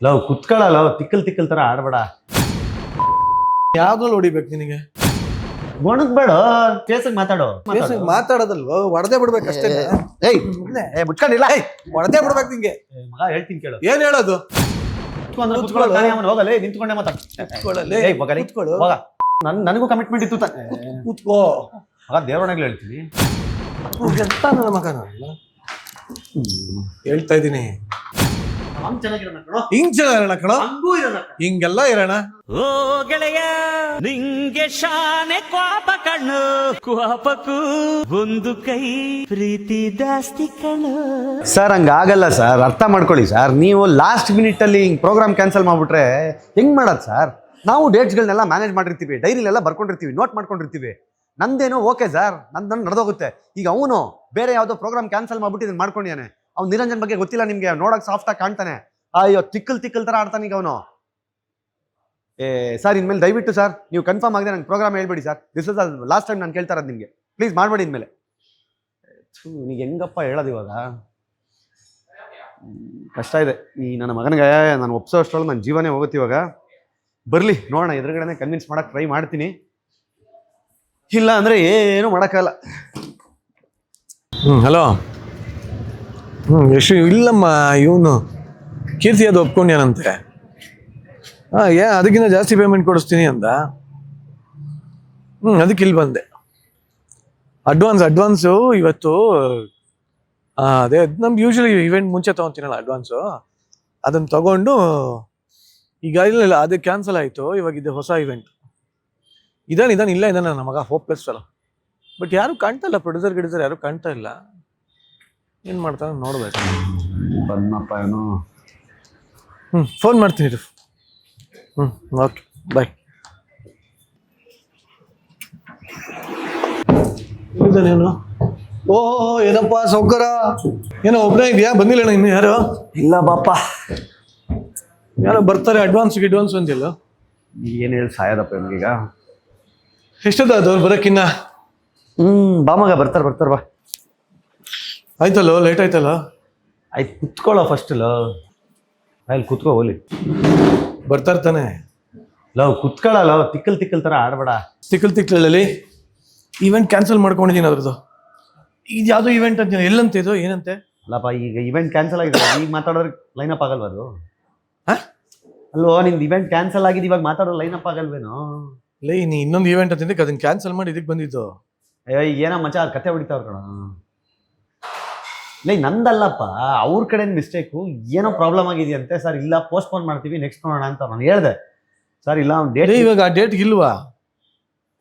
Love ಕುತ್ಕೊಳ್ಳಲ್ಲ ತಿಕ್ಕಲ್ ತಿಕ್ಕಲ್ ತರ ಆಡ್ಬೇಡ. ಯಾವ್ದ್ರಲ್ಲಿ ಹೊಡಿಬೇಕು ನಿನಗೆ? ಒಣಗ್ಬೇಡ ಬೇಡ ಕೇಸಗ್ ಮಾತಾಡು. ಕೇಸಿಗೆ ಮಾತಾಡೋದಲ್ವ? ಹೊಡೆದೇ ಬಿಡ್ಬೇಕು ಅಷ್ಟೇ. ಏಯ್. ಏ ಮುಚ್ಕೊಂಡಿಲ್ಲ. ಹೊಡೆದೇ ಬಿಡ್ಬೇಕು ನಿಂಗೆ. ಏ, ಮಗ ಹೇಳ್ತೀನಿ ಕೇಳು. ಏನ್ ಹೇಳೋದು? ಕುತ್ಕೊಂಡು ಕೂತ್ಕೊಳ್ಳು. ಕುತ್ಕೊಳ್ಳೋ ತಾನೇ ಅವನು ಹೋಗಲ್ಲ. ಏ, ನಿಂತ್ಕೊಂಡೆ ಮಾತಾಡ. ಏಯ್ ಕೂತ್ಕೊಳ್ಳು. ಹೋಗ ನನ್ ನನಗೂ ಕಮಿಟ್ಮೆಂಟ್ ಇತ್ತು ತ- ಕೂತ್ಕೋ. ಮಗ ದೇವರಣೆಗಳು ಹೇಳ್ತೀನಿ. ಎಂತ ನನ್ನ ಮಗ ಹೇಳ್ತಾ ಇದೀನಿ ಹಿಂಗ್ ಚೆನ್ನಾಗಿರೋಣ ಕಣ ಹಿಂಗೆಲ್ಲ ಇರೋಣ. ಓ ಗೆಳೆಯ ನಿಂಗೆ ಶಾನೆ ಕ್ವಾಪ ಕಣ್ಣು. ಕ್ವಾಪಕ್ಕೂ ಒಂದು ಕೈ ಪ್ರೀತಿ ಜಾಸ್ತಿ ಕಣ್ಣು ಸರ್ ಹಂಗಾಗಲ್ಲ ಸರ್ ಅರ್ಥ ಮಾಡ್ಕೊಳ್ಳಿ ಸರ್. ನೀವು ಲಾಸ್ಟ್ ಮಿನಿಟಲ್ಲಿ ಹಿಂಗೆ ಪ್ರೋಗ್ರಾಮ್ ಕ್ಯಾನ್ಸಲ್ ಮಾಡ್ಬಿಟ್ರೆ ಹೆಂಗ್ ಮಾಡೋದು ಸರ್? ನಾವು ಡೇಟ್ಸ್ಗಳನ್ನೆಲ್ಲ ಮ್ಯಾನೇಜ್ ಮಾಡಿರ್ತೀವಿ ಡೈರಿಲೆಲ್ಲ ಬರ್ಕೊಂಡಿರ್ತೀವಿ ನೋಟ್ ಮಾಡ್ಕೊಂಡಿರ್ತೀವಿ. ನಂದೇನು ಓಕೆ ಸರ್ ನಂದು ನಡೆದೋಗುತ್ತೆ. ಈಗ ಅವನು ಬೇರೆ ಯಾವುದೋ ಪ್ರೋಗ್ರಾಮ್ ಕ್ಯಾನ್ಸಲ್ ಮಾಡ್ಬಿಟ್ಟು ಇದನ್ನ ಮಾಡ್ಕೊಂಡಿದ್ದಾನೆ ಅವ್ನು ನಿರಂಜನ್ ಬಗ್ಗೆ ಗೊತ್ತಿಲ್ಲ ನಿಮಗೆ. ನೋಡಕ್ ಸಾಫ್ಟಾಗಿ ಕಾಣ್ತಾನೆ. ಅಯ್ಯೋ, ತಿಕ್ಕಲ್ ತಿಕ್ಕಲ್ ಥರ ಆಡ್ತಾನೆ ಈಗ ಅವನು. ಏ, ಸರ್, ಇನ್ಮೇಲೆ ದಯವಿಟ್ಟು ಸರ್, ನೀವು ಕನ್ಫರ್ಮ್ ಆಗಿದೆ ನಂಗೆ ಪ್ರೋಗ್ರಾಮ್ ಹೇಳ್ಬೇಡಿ sir. This is last time ನಾನು ಕೇಳ್ತಾ ನಿಮಗೆ. ಪ್ಲೀಸ್ ಮಾಡಬೇಡಿ ಇನ್ಮೇಲೆ. ನೀನು ಹೆಂಗಪ್ಪ ಹೇಳೋದು ಇವಾಗ? ಕಷ್ಟ ಇದೆ. ಈ ನನ್ನ ಮಗನಿಗೆ ನಾನು ಒಪ್ಸೋ ನಾನು ನನ್ನ ಜೀವನೇ ಹೋಗುತ್ತೆ ಇವಾಗ. ಬರಲಿ, ನೋಡೋಣ, ಎದುರುಗಡೆನೆ ಕನ್ವಿನ್ಸ್ ಮಾಡಕ್ಕೆ ಟ್ರೈ ಮಾಡ್ತೀನಿ. ಇಲ್ಲ ಅಂದರೆ ಏನು ಮಾಡೋಕ್ಕಲ್ಲ ಹ್ಞೂ ಹಲೋ ಹ್ಮ್, ಯಶು, ಇಲ್ಲಮ್ಮ, ಇವನು. ಕೀರ್ತಿ, ಅದು ಒಪ್ಕೊಂಡ್ಯಾನಂತೆ. ಹಾಂ ಏ ಅದಕ್ಕಿಂತ ಜಾಸ್ತಿ ಪೇಮೆಂಟ್ ಕೊಡಿಸ್ತೀನಿ ಅಂದ. ಹ್ಞೂ ಅದಕ್ಕೆ ಇಲ್ಲಿ ಬಂದೆ. ಅಡ್ವಾನ್ಸ್ ಅಡ್ವಾನ್ಸು ಇವತ್ತು ಅದೇ, ನಮ್ಗೆ ಯೂಶ್ವಲಿ ಇವೆಂಟ್ ಮುಂಚೆ ತೊಗೊತೀನಲ್ಲ ಅಡ್ವಾನ್ಸು ಅದನ್ನು ತಗೊಂಡು, ಈಗ ಇಲ್ಲ ಇಲ್ಲ, ಅದು ಕ್ಯಾನ್ಸಲ್ ಆಯಿತು, ಇವಾಗ ಇದು ಹೊಸ ಇವೆಂಟ್ ಇದಾನೆ ಇದಾನೆ, ಇಲ್ಲ ಇದನ್ನ ನನ್ನ ಮಗ ಹೋಪ್ಲೆಸ್ ಫೆಲೋ ಬಟ್ ಯಾರು ಕಾಣ್ತಾ ಇಲ್ಲ ಪ್ರೊಡ್ಯೂಸರ್ ಗಿಡಿಸರ್ ಯಾರು ಕಾಣ್ತಾ ಇಲ್ಲ. ಏನು ಮಾಡ್ತಾನೆ ನೋಡ್ಬೇಕು. ಬನ್ನಪ್ಪ ಏನು? ಹ್ಞೂ ಫೋನ್ ಮಾಡ್ತೀನಿ ಇದು ಹ್ಞೂ ಓಕೆ ಬಾಯ್ ನೀನು ಓ ಏನಪ್ಪ ಸೌಕರ? ಏನೋ ಒಬ್ಬನೇ ಇದೆಯಾ? ಬಂದಿಲ್ಲ ಇನ್ನು ಯಾರು? ಇಲ್ಲ ಬಾಪ ಯಾರೋ ಬರ್ತಾರೆ ಅಡ್ವಾನ್ಸ್ ಅಡ್ವಾನ್ಸ್ ಅಂತಿಲ್ಲ ಏನು ಹೇಳಿ ಸಾಯದಪ್ಪ ಇವ್ನಿಗೀಗ? ಎಷ್ಟದ ಅದು ಅವ್ರು ಬರೋಕ್ಕಿನ್ನ? ಹ್ಞೂ ಬಾಮಗ ಬರ್ತಾರೆ ಬರ್ತಾರೆ ಬಾ. ಆಯ್ತಲ್ಲೋ ಲೇಟ್ ಆಯ್ತಲ್ಲ? ಆಯ್ತು ಕುತ್ಕೊಳ್ಳೋ ಫಸ್ಟ್ ಲವ್ ಅಲ್ಲಿ ಕುತ್ಕೋ ಹೋಲಿ ಬರ್ತಾ ಇರ್ತಾನೆ. ಲವ್ ಕುತ್ಕೊಳ್ಳಲ್ಲ ತಿಕ್ಕಲ್ ತಿಕ್ಕಲ್ ಥರ ಆಡಬೇಡ. ತಿಕ್ಕಲ್ ತಿಕ್ಕಲಲ್ಲಿ? ಈವೆಂಟ್ ಕ್ಯಾನ್ಸಲ್ ಮಾಡ್ಕೊಂಡಿದ್ದೀನಿ ಅದ್ರದ್ದು. ಇದು ಯಾವುದೋ ಇವೆಂಟ್ ಅಂತ ಎಲ್ಲಂತ ಇದು ಏನಂತೆ? ಅಲ್ಲಪ್ಪ ಈಗ ಇವೆಂಟ್ ಕ್ಯಾನ್ಸಲ್ ಆಗಿದೆ. ಈಗ ಮಾತಾಡೋದ್ರೆ ಲೈನ್ ಅಪ್ ಆಗಲ್ವಾ ಅದು? ಹಾಂ? ಅಲ್ವೋ ನಿಮ್ದು ಇವೆಂಟ್ ಕ್ಯಾನ್ಸಲ್ ಆಗಿದೆ ಇವಾಗ ಮಾತಾಡೋ ಲೈನ್ ಅಪ್ ಆಗಲ್ವೇನೋ? ಲೇ ನೀ ಇನ್ನೊಂದು ಇವೆಂಟ್ ಅಂತಿದ್ದಕ್ಕೆ ಅದನ್ನ ಕ್ಯಾನ್ಸಲ್ ಮಾಡಿ ಇದಕ್ಕೆ ಬಂದಿದ್ದು. ಅಯ್ಯೋ ಏನೋ ಮಚ್ಚ ಕತೆ ಹೊಡಿತಾವ್ರ ಕಣ. ಲೈ ನಂದಲ್ಲಪ್ಪ ಅವ್ರ ಕಡೆ ಮಿಸ್ಟೇಕು ಏನೋ ಪ್ರಾಬ್ಲಮ್ ಆಗಿದೆಯಂತೆ ಸರ್ ಇಲ್ಲ ಪೋಸ್ಟ್ಪೋನ್ ಮಾಡ್ತೀವಿ ನೆಕ್ಸ್ಟ್ ನೋಡೋಣ ಅಂತ ನಾನು ಹೇಳ್ದೆ. ಸರ್ ಇಲ್ಲ ಅವ್ನು ಡೇಟ್ ಇವಾಗ ಆ ಡೇಟ್ ಇಲ್ವಾ?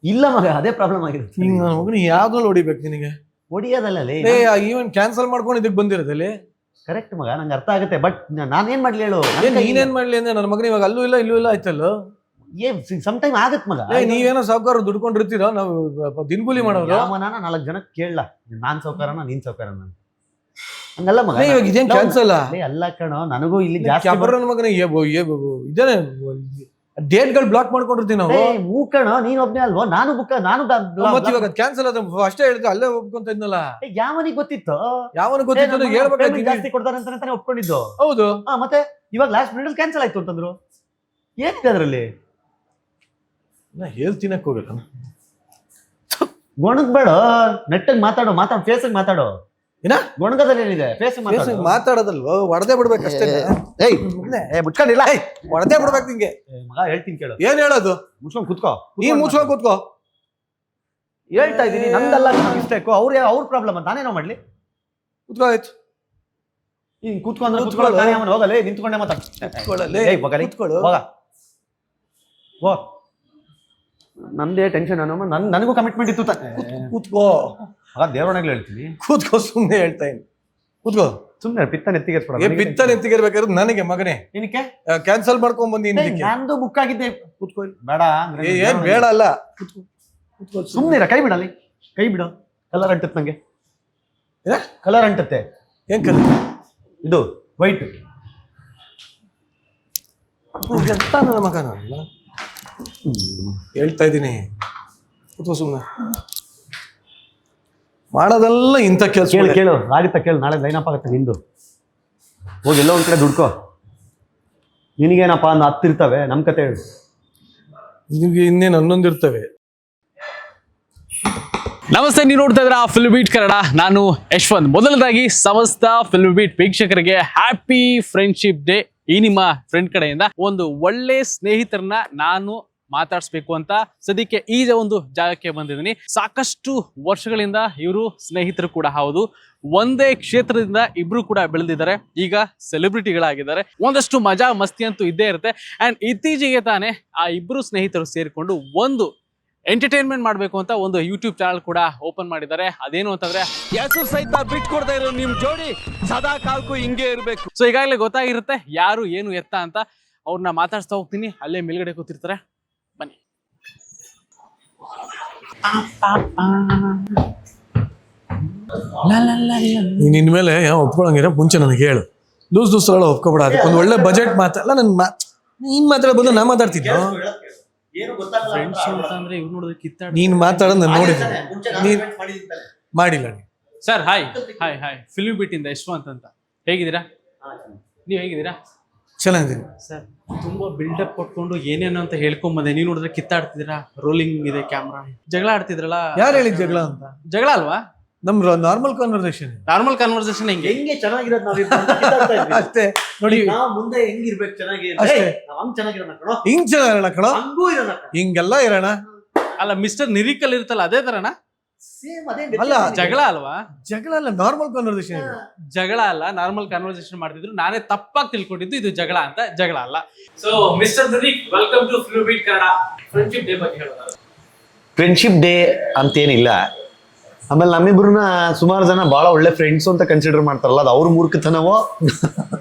ಇಲ್ಲ ಮಗ ಅದೇ ಪ್ರಾಬ್ಲಮ್ ಆಗಿದೆ ಹಿಂಗ ನನ್ನ ಮಗನ ಯಾವ್ದ್ರಲ್ಲಿ ಹೊಡಿಬೇಕು ನಿನಗೆ? ಹೊಡಿಯೋದಲ್ಲ ಲೇ ಆ ಈವೆಂಟ್ ಕ್ಯಾನ್ಸಲ್ ಮಾಡ್ಕೊಂಡು ಇದಕ್ಕೆ ಬಂದಿರೋದಲ್ಲಿ ಕರೆಕ್ಟ್ ಮಗ ನಂಗೆ ಅರ್ಥ ಆಗುತ್ತೆ ಬಟ್ ನಾನೇನು ಮಾಡಲಿ ಹೇಳು? ಏನ್ ನೀನೇನ್ ಮಾಡ್ಲಿ ಅಂದ್ರೆ ನನ್ನ ಮಗನ ಇವಾಗ ಅಲ್ಲೂ ಇಲ್ಲ ಇಲ್ಲೂ ಇಲ್ಲ ಆಯ್ತಲ್ಲ? ಸಮ್ ಟೈಮ್ ಆಗುತ್ತೆ ಮಗ ಲೇ ನೀವೇನೋ ಸಾವುಕಾರ ದುಡ್ಕೊಂಡಿರ್ತೀರೋ ನಾವು ದಿನಗೂಲಿ ಮಾಡೋರು. ಯಾವನಾನ ನಾಲ್ಕು ಜನಕ್ಕೆ ಕೇಳಲ್ಲ ನಾನು ಸೌಕರ್ಯನ ನೀನ್ ಸೌಕರ್ಯನ ಹಂಗಲ್ಲ ಮಗ. ಇವಾಗ ಇದೇನ್ ಕ್ಯಾನ್ಸಲ್ ಅಲ್ಲ ಅಲ್ಲ ಕಣೋ ನನಗೂ ಇಲ್ಲಿ ಜಾಸ್ತಿ ಬರ್- ನನ್ನ ಮಗನ ಇದೇನೆ ಡೇಟ್ಗಳು ಬ್ಲಾಕ್ ಮಾಡ್ಕೊಂಡಿರ್ತೀವಿ ನಾವು. ಏ, ಹೂ ಕಣೋ ನೀನ್ ಒಬ್ನೇ ಅಲ್ವೋ? ನಾನು ಬುಕ್ಕ ನಾನು ಬ- ಬ- ಮತ್ತೆ ಇವಾಗ ಕ್ಯಾನ್ಸಲ್ ಆದ ಅಷ್ಟೇ ಹೇಳಿದ್ರೆ ಅಲ್ಲೇ ಒಪ್ಕೊಂತ ಇದ್ನಲ್ಲ. ಏ, ಯಾವನಿಗೆ ಗೊತ್ತಿತ್ತು? ಯಾವನ ಏ, ಗೊತ್ತಿತ್ತು ನಮ್ಮ payment ಜಾಸ್ತಿ ಕೊಡ್ತಾರೆ ಅಂತಾನೆ ಒಪ್ಕೊಂಡಿದ್ದು. ಹೌದು. ಹಾ ಮತ್ತೆ ಇವಾಗ ಲಾಸ್ಟ್ ಮಿನಿಟ್ ಕ್ಯಾನ್ಸಲ್ ಆಯ್ತು ಅಂತಂದ್ರು. ಏನಿದೆ ಅದ್ರಲ್ಲಿ? ನಾ ಹೇಳ್ತೀನಕ್ ಹೋಗಲ್ಲ ಗೊಣಗ್ ಬೇಡ ನೆಟ್ಟಗ್ ಮಾತಾಡು ಮಾತಾಡು ಫೇಸ್ ಮಾತಾಡು. ಏನ? ಗೊಣಗದಲ್ಲಿ ಏನಿದೆ ಫೇಸ್ ಮಾತಾಡು ಮಾತಾಡೋದಲ್ವ? ಹೊಡೆದೇ ಬಿಡ್ಬೇಕು ಅಷ್ಟೇ. ಏಯ್ ಏ ಮುಚ್ಕೊಂಡಿಲ್ಲ ಹೊಡೆದೇ ಬಿಡ್ಬೇಕು ನಿಂಗೆ. ಮಗ ಹೇಳ್ತೀನಿ ಕೇಳು. ಏನ್ ಹೇಳೋದು? ಮುಚ್ಕೊಂಡ್ ಕುತ್ಕೋ. ನೀ ಮುಚ್ಕೊಂಡ್ ಕೂತ್ಕೋ. ಹೇಳ್ತಾ ಇದೀನಿ ನಂದಲ್ಲ ಮಿಸ್ಟೇಕು ಅವ್ರ ಅವ್ರ ಪ್ರಾಬ್ಲಮ್ ಅಂತ ನಾನೇನೋ ಮಾಡ್ಲಿ? ಕೂತ್ಕೋ ಆಯ್ತು. ಹಿಂಗ್ ಕೂತ್ಕೊಂಡ್ರೆ ಕೂತ್ಕೊಳ್ಳು. ತಾನೇ ಅವನು. ಹೋಗಲ್ಲ ನಿಂತ್ಕೊಂಡೆ ಮಾತಾಡು ಕೂತ್ಕೊಳ್ಳಲೆ. ಏಯ್ ಬಗಲಿ ಕೂತ್ಕೊಳ್ಳು. ಹೋಗ. ಹೋ. ನಂದೇ ಟೆನ್ಷನ್ ಅನ್ನೋ ನನ್ ನನಗೂ ಕಮಿಟ್ಮೆಂಟ್ ಇತ್ತು ತ- ಕೂತ್ಕೋ. ಮಗ ದೇವರಣೆಗಳು ಹೇಳ್ತೀನಿ ಕೂತ್ಕೋ ಸುಮ್ಮನೆ ಹೇಳ್ತಾ ಇದ್ದೀನಿ ಕೂತ್ಕೋ. ಸುಮ್ಮನೆ ಪಿತ್ತ ನೆತ್ತಿಗೆ ಏ ಬಿತ್ತ ನೆತ್ತಿಗಿರ್ಬೇಕಾದ್ರೆ ನನಗೆ ಮಗನೇ. ಏನಕ್ಕೆ? ಕ್ಯಾನ್ಸಲ್ ಮಾಡ್ಕೊಂಡ್ ಬಂದಿ ನಂದು ಬುಕ್ ಆಗಿದ್ದೆ. ಕೂತ್ಕೋ ಬೇಡ ಏ, ಏನ್ ಬೇಡ ಅಲ್ಲ. ಸುಮ್ಮನೆ ಇರ ಕೈ ಬಿಡಲಿ ಕೈ ಬಿಡು. ಕಲರ್ ಅಂಟತ್ ನಂಗೆ. ಏ? ಕಲರ್ ಅಂಟತ್ತೆ. ಏನ್ ಕಲರ್? ಇದು ವೈಟ್ ಎಂತ ನನ್ನ ಮಗನ? ನಾನು ಹೇಳ್ತಾ ಇದ್ದೀನಿ. ಕೂತ್ಕೋ ಸುಮ್ಮನೆ ಮಾಡೋದೆಲ್ಲ ಇಂಥ ಕೆಲಸ ಕೇಳು ಕೇಳು. ಆಗುತ್ತಾ ಕೇಳು. ನಾಳೆ ಲೈನ್ ಅಪ್ ಆಗುತ್ತೆ ನಿಂದು. ಹೋಗಿ ಎಲ್ಲೋ ಒಂದು ಕಡೆ ದುಡ್ಕೋ. ನಿನಗೇನಪ್ಪ ಒಂದು ಹತ್ತಿರ್ತವೆ? ನಮ್ಮ ಕತೆ ಹೇಳು. ನಿಮಗೆ ಇನ್ನೇನು ಹನ್ನೊಂದಿರ್ತವೆ ನಮಸ್ತೆ ನೀವು ನೋಡ್ತಾ ಇದ್ರ ಫಿಲ್ಮ್ ಬೀಟ್ ಕನ್ನಡ. ನಾನು ಯಶ್ವಂತ್. ಮೊದಲದಾಗಿ ಸಮಸ್ತ ಫಿಲ್ಮ್ ಬೀಟ್ ವೀಕ್ಷಕರಿಗೆ ಹ್ಯಾಪಿ ಫ್ರೆಂಡ್ಶಿಪ್ ಡೇ ಈ ನಿಮ್ಮ ಫ್ರೆಂಡ್ ಕಡೆಯಿಂದ ಒಂದು ಒಳ್ಳೆ ಸ್ನೇಹಿತರನ್ನ ನಾನು ಮಾತಾಡಿಸ್ಬೇಕು ಅಂತ ಸದ್ಯಕ್ಕೆ ಈ ಒಂದು ಜಾಗಕ್ಕೆ ಬಂದಿದ್ದೀನಿ. ಸಾಕಷ್ಟು ವರ್ಷಗಳಿಂದ ಇವರು ಸ್ನೇಹಿತರು ಕೂಡ ಹೌದು. ಒಂದೇ ಕ್ಷೇತ್ರದಿಂದ ಇಬ್ರು ಕೂಡ ಬೆಳೆದಿದ್ದಾರೆ. ಈಗ ಸೆಲೆಬ್ರಿಟಿಗಳಾಗಿದ್ದಾರೆ. ಒಂದಷ್ಟು ಮಜಾ ಮಸ್ತಿ ಅಂತೂ ಇದ್ದೇ ಇರುತ್ತೆ. ಅಂಡ್ ಇತ್ತೀಚೆಗೆ ತಾನೇ ಆ ಇಬ್ರು ಸ್ನೇಹಿತರು ಸೇರಿಕೊಂಡು ಒಂದು ಎಂಟರ್ಟೈನ್ಮೆಂಟ್ ಮಾಡಬೇಕು ಅಂತ ಒಂದು ಯೂಟ್ಯೂಬ್ ಚಾನಲ್ ಕೂಡ ಓಪನ್ ಮಾಡಿದ್ದಾರೆ. ಅದೇನು ಅಂತಂದ್ರೆ ಹೆಸರು ಸಹಿತ ಬಿಟ್ಕೊಡ್ತಾ ಇರೋ ನಿಮ್ ಜೋಡಿ ಸದಾ ಕಾಲಕ್ಕೂ ಹಿಂಗೆ ಇರಬೇಕು. ಸೊ ಈಗಾಗಲೇ ಗೊತ್ತಾಗಿರುತ್ತೆ ಯಾರು ಏನು ಎತ್ತ ಅಂತ. ಅವ್ರನ್ನ ಮಾತಾಡ್ಸ್ತಾ ಹೋಗ್ತೀನಿ. ಅಲ್ಲೇ ಮೇಲ್ಗಡೆ ಕೂತಿರ್ತಾರೆ ಬನ್ನಿ ನೀನ್ ಮೇಲೆ ಯಾವ ಒಪ್ಕೊಳಂಗಿರ ಮುಂಚೆ ನನಗೆ ಹೇಳು. ಲೂಸ್ ದೂಸ್ರಲ್ಲ ಒಳಗೆ ಅದಕ್ಕೆ ಒಂದು ಒಳ್ಳೆ ಬಜೆಟ್ ಮಾತಲ್ಲ ನನ್ ಮಾ ನೀನ್ ಮಾತಾಡ ಬಂದು ನಾ ಮಾತಾಡ್ತಿದ್ದೆ ನೀನ್ ಮಾತಾಡೋದು ನಾನು ನೋಡಿದ್ದೀನಿ. ನೀನ್ ಮಾಡಿಲ್ಲ sir hi hi hi. Film ಬಿಟ್ಟಿಂದ Yashwant ಅಂತ. ಹೇಗಿದ್ದೀರಾ? ನೀವು ಹೇಗಿದ್ದೀರಾ? ಚೆನ್ನಾಗಿದ್ದೀನಿ ಸರ್ ತುಂಬಾ ಬಿಲ್ಡಪ್ ಕೊಟ್ಕೊಂಡು ಏನೇನು ಅಂತ ಹೇಳ್ಕೊಂಬಂದೆ. ನೀವು ನೋಡಿದ್ರೆ ಕಿತ್ತಾಡ್ತಿದ್ದೀರಾ? ರೋಲಿಂಗ್ ಇದೆ ಕ್ಯಾಮ್ರಾ ಜಗಳ ಆಡ್ತಿದ್ರಲ್ಲ? ಯಾರು ಹೇಳಿದ್ ಜಗಳ ಅಂತ? ಜಗಳ ಅಲ್ವಾ? ನಮ್ ನಾರ್ಮಲ್ ಕಾನ್ವರ್ಸೇಷನ್ ನಾರ್ಮಲ್ ಕನ್ವರ್ಸೇಷನ್ ಹೆಂಗೆ? ಹೆಂಗೆ ಚೆನ್ನಾಗಿರೋದು ನಾವು ಅಷ್ಟೇ. ನೋಡಿ. ನಾವು ಮುಂದೆ ಹೆಂಗಿರ್ಬೇಕು ಚೆನ್ನಾಗಿ ಅಷ್ಟೇ. ಹಂಗ್ ಚೆನ್ನಾಗಿರೋಣ ಕಣೋ. ಹಿಂಗ್ ಚೆನ್ನಾಗಿರೋಣ ಕಣೋ. ಹಂಗೂ ಇರೋಣ ಹಿಂಗೆಲ್ಲ ಇರೋಣ. ಅಲ್ಲ ಮಿಸ್ಟರ್ ನಿರಿಕಲ್ ಇರುತ್ತಲ್ಲ ಅದೇ ತರನಾ? ಸೇಮ್ ಅದೇ ಅಲ್ಲ, ಜಗಳ ಅಲ್ವಾ? ಜಗಳ ಅಲ್ಲ ನಾರ್ಮಲ್ ಕಾನ್ವರ್ಸೇಷನ್ ಜಗಳ ಅಲ್ಲ ನಾರ್ಮಲ್ ಕನ್ವರ್ಸೇಷನ್ ಮಾಡ್ತಿದ್ರು. ನಾನೇ ತಪ್ಪಾಗಿ ತಿಳ್ಕೊಂಡಿದ್ದು ಇದು ಜಗಳ ಅಂತ ಜಗಳ ಅಲ್ಲ. So mister Nirik welcome to Filmibeat Kannada friendship day ಬಗ್ಗೆ ಹೇಳೋದು ಫ್ರೆಂಡ್ಶಿಪ್ ಡೇ ಅಂತೇನಿಲ್ಲ. ಆಮೇಲೆ ನಮ್ಮಿಬ್ರನ್ನ ಸುಮಾರು ಜನ ಬಹಳ ಒಳ್ಳೆ ಫ್ರೆಂಡ್ಸ್ ಅಂತ ಕನ್ಸಿಡರ್ ಮಾಡ್ತಾರಲ್ಲ ಅದು ಅವ್ರ ಮೂರ್ಖತನವೋ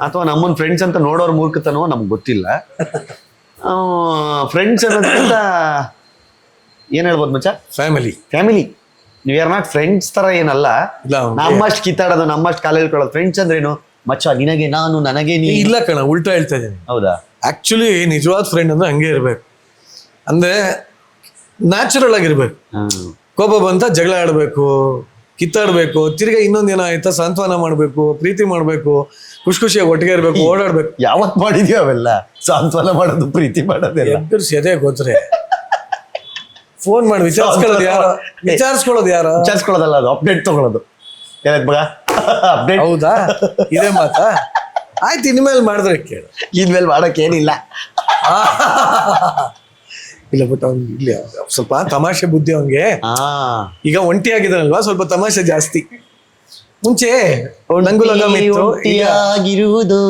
ಅಥವಾ ನಮ್ಮನ್ನ ಫ್ರೆಂಡ್ಸ್ ಅಂತ ನೋಡೋರ್ ಮೂರ್ಖತನವೋ ನಮ್ಗೆ ಗೊತ್ತಿಲ್ಲ. ಫ್ರೆಂಡ್ಸ್ ಅನ್ನೋದ್ರಿಂದ ಏನ್ ಹೇಳ್ಬೋದು ಮಚ್ಚ? Family family we are not friends ತರ ಏನಲ್ಲ. ಇಲ್ಲ ನಮ್ಮಷ್ಟು ಕಿತ್ತಾಡೋದು ನಮ್ಮಷ್ಟು ಕಾಲ ಹೇಳ್ಕೊಳ್ಳೋದು. ಫ್ರೆಂಡ್ಸ್ ಅಂದ್ರೇನು ಮಚ್ಚ ನಿನಗೆ ನಾನು ನನಗೆ ನೀ ಇಲ್ಲ ಕಣ ಉಲ್ಟಾ ಹೇಳ್ತಾ ಇದ್ದೀನಿ. ಹೌದಾ? ಆಕ್ಚುಲಿ ನಿಜವಾದ ಫ್ರೆಂಡ್ ಅಂದ್ರೆ ಹಂಗೆ ಇರ್ಬೇಕು. ಅಂದ್ರೆ ನ್ಯಾಚುರಲ್ ಆಗಿರ್ಬೇಕು. ಕೋಪ ಬಂತ ಜಗಳ ಆಡ್ಬೇಕು ಕಿತ್ತಾಡ್ಬೇಕು ತಿರ್ಗಾ ಇನ್ನೊಂದ್ ಏನೋ ಆಯ್ತಾ? ಸಾಂತ್ವನ ಮಾಡ್ಬೇಕು ಪ್ರೀತಿ ಮಾಡ್ಬೇಕು ಖುಷಿ ಖುಷಿಯಾಗಿ ಒಟ್ಟಿಗೆ ಇರ್ಬೇಕು ಓಡಾಡ್ಬೇಕು. ಯಾವತ್ ಮಾಡಿದ್ಯೋ ಅವೆಲ್ಲ? ಸಾಂತ್ವನ ಮಾಡೋದು ಪ್ರೀತಿ ಮಾಡೋದೆಲ್ಲ. ಎಲ್ಲ ಅದೇ ಗೊತ್ತರೆ ಫೋನ್ ಮಾಡಿ ವಿಚಾರಿಸ್ಕೊಳ್ಳೋದು ಯಾರು? ವಿಚಾರಿಸ್ಕೊಳ್ಳೋದು ಯಾರು? ವಿಚಾರಿಸ್ಕೊಳ್ಳೋದಲ್ಲ ಅದು ಅಪ್ಡೇಟ್ ತಗೊಳ್ಳೋದು. ಏನಕ್ಕೆ ಮಗ? ಅಪ್ಡೇಟ್ ಹೌದಾ? ಇದೇ ಮಾತಾ? ಆಯ್ತು ಇನ್ಮೇಲೆ ಮಾಡಿದ್ರೆ ಕೇಳು. ಇನ್ಮೇಲೆ ಮಾಡೋಕೆ ಏನಿಲ್ಲ ಇಲ್ಲ ಬಟ್ ಅವ್ನ್ ಇಲ್ಲಿ ಸ್ವಲ್ಪ ತಮಾಷೆ ಬುದ್ಧಿ ಅವ್ನಿಗೆ. ಈಗ ಒಂಟಿ ಆಗಿದಾನಲ್ವಾ ಸ್ವಲ್ಪ ತಮಾಷೆ ಜಾಸ್ತಿ. ಮುಂಚೆ ನಂಗು ಲಗಮ್ ಇತ್ತು ಈಗ ಒಂಟಿಯಾಗಿರುವುದು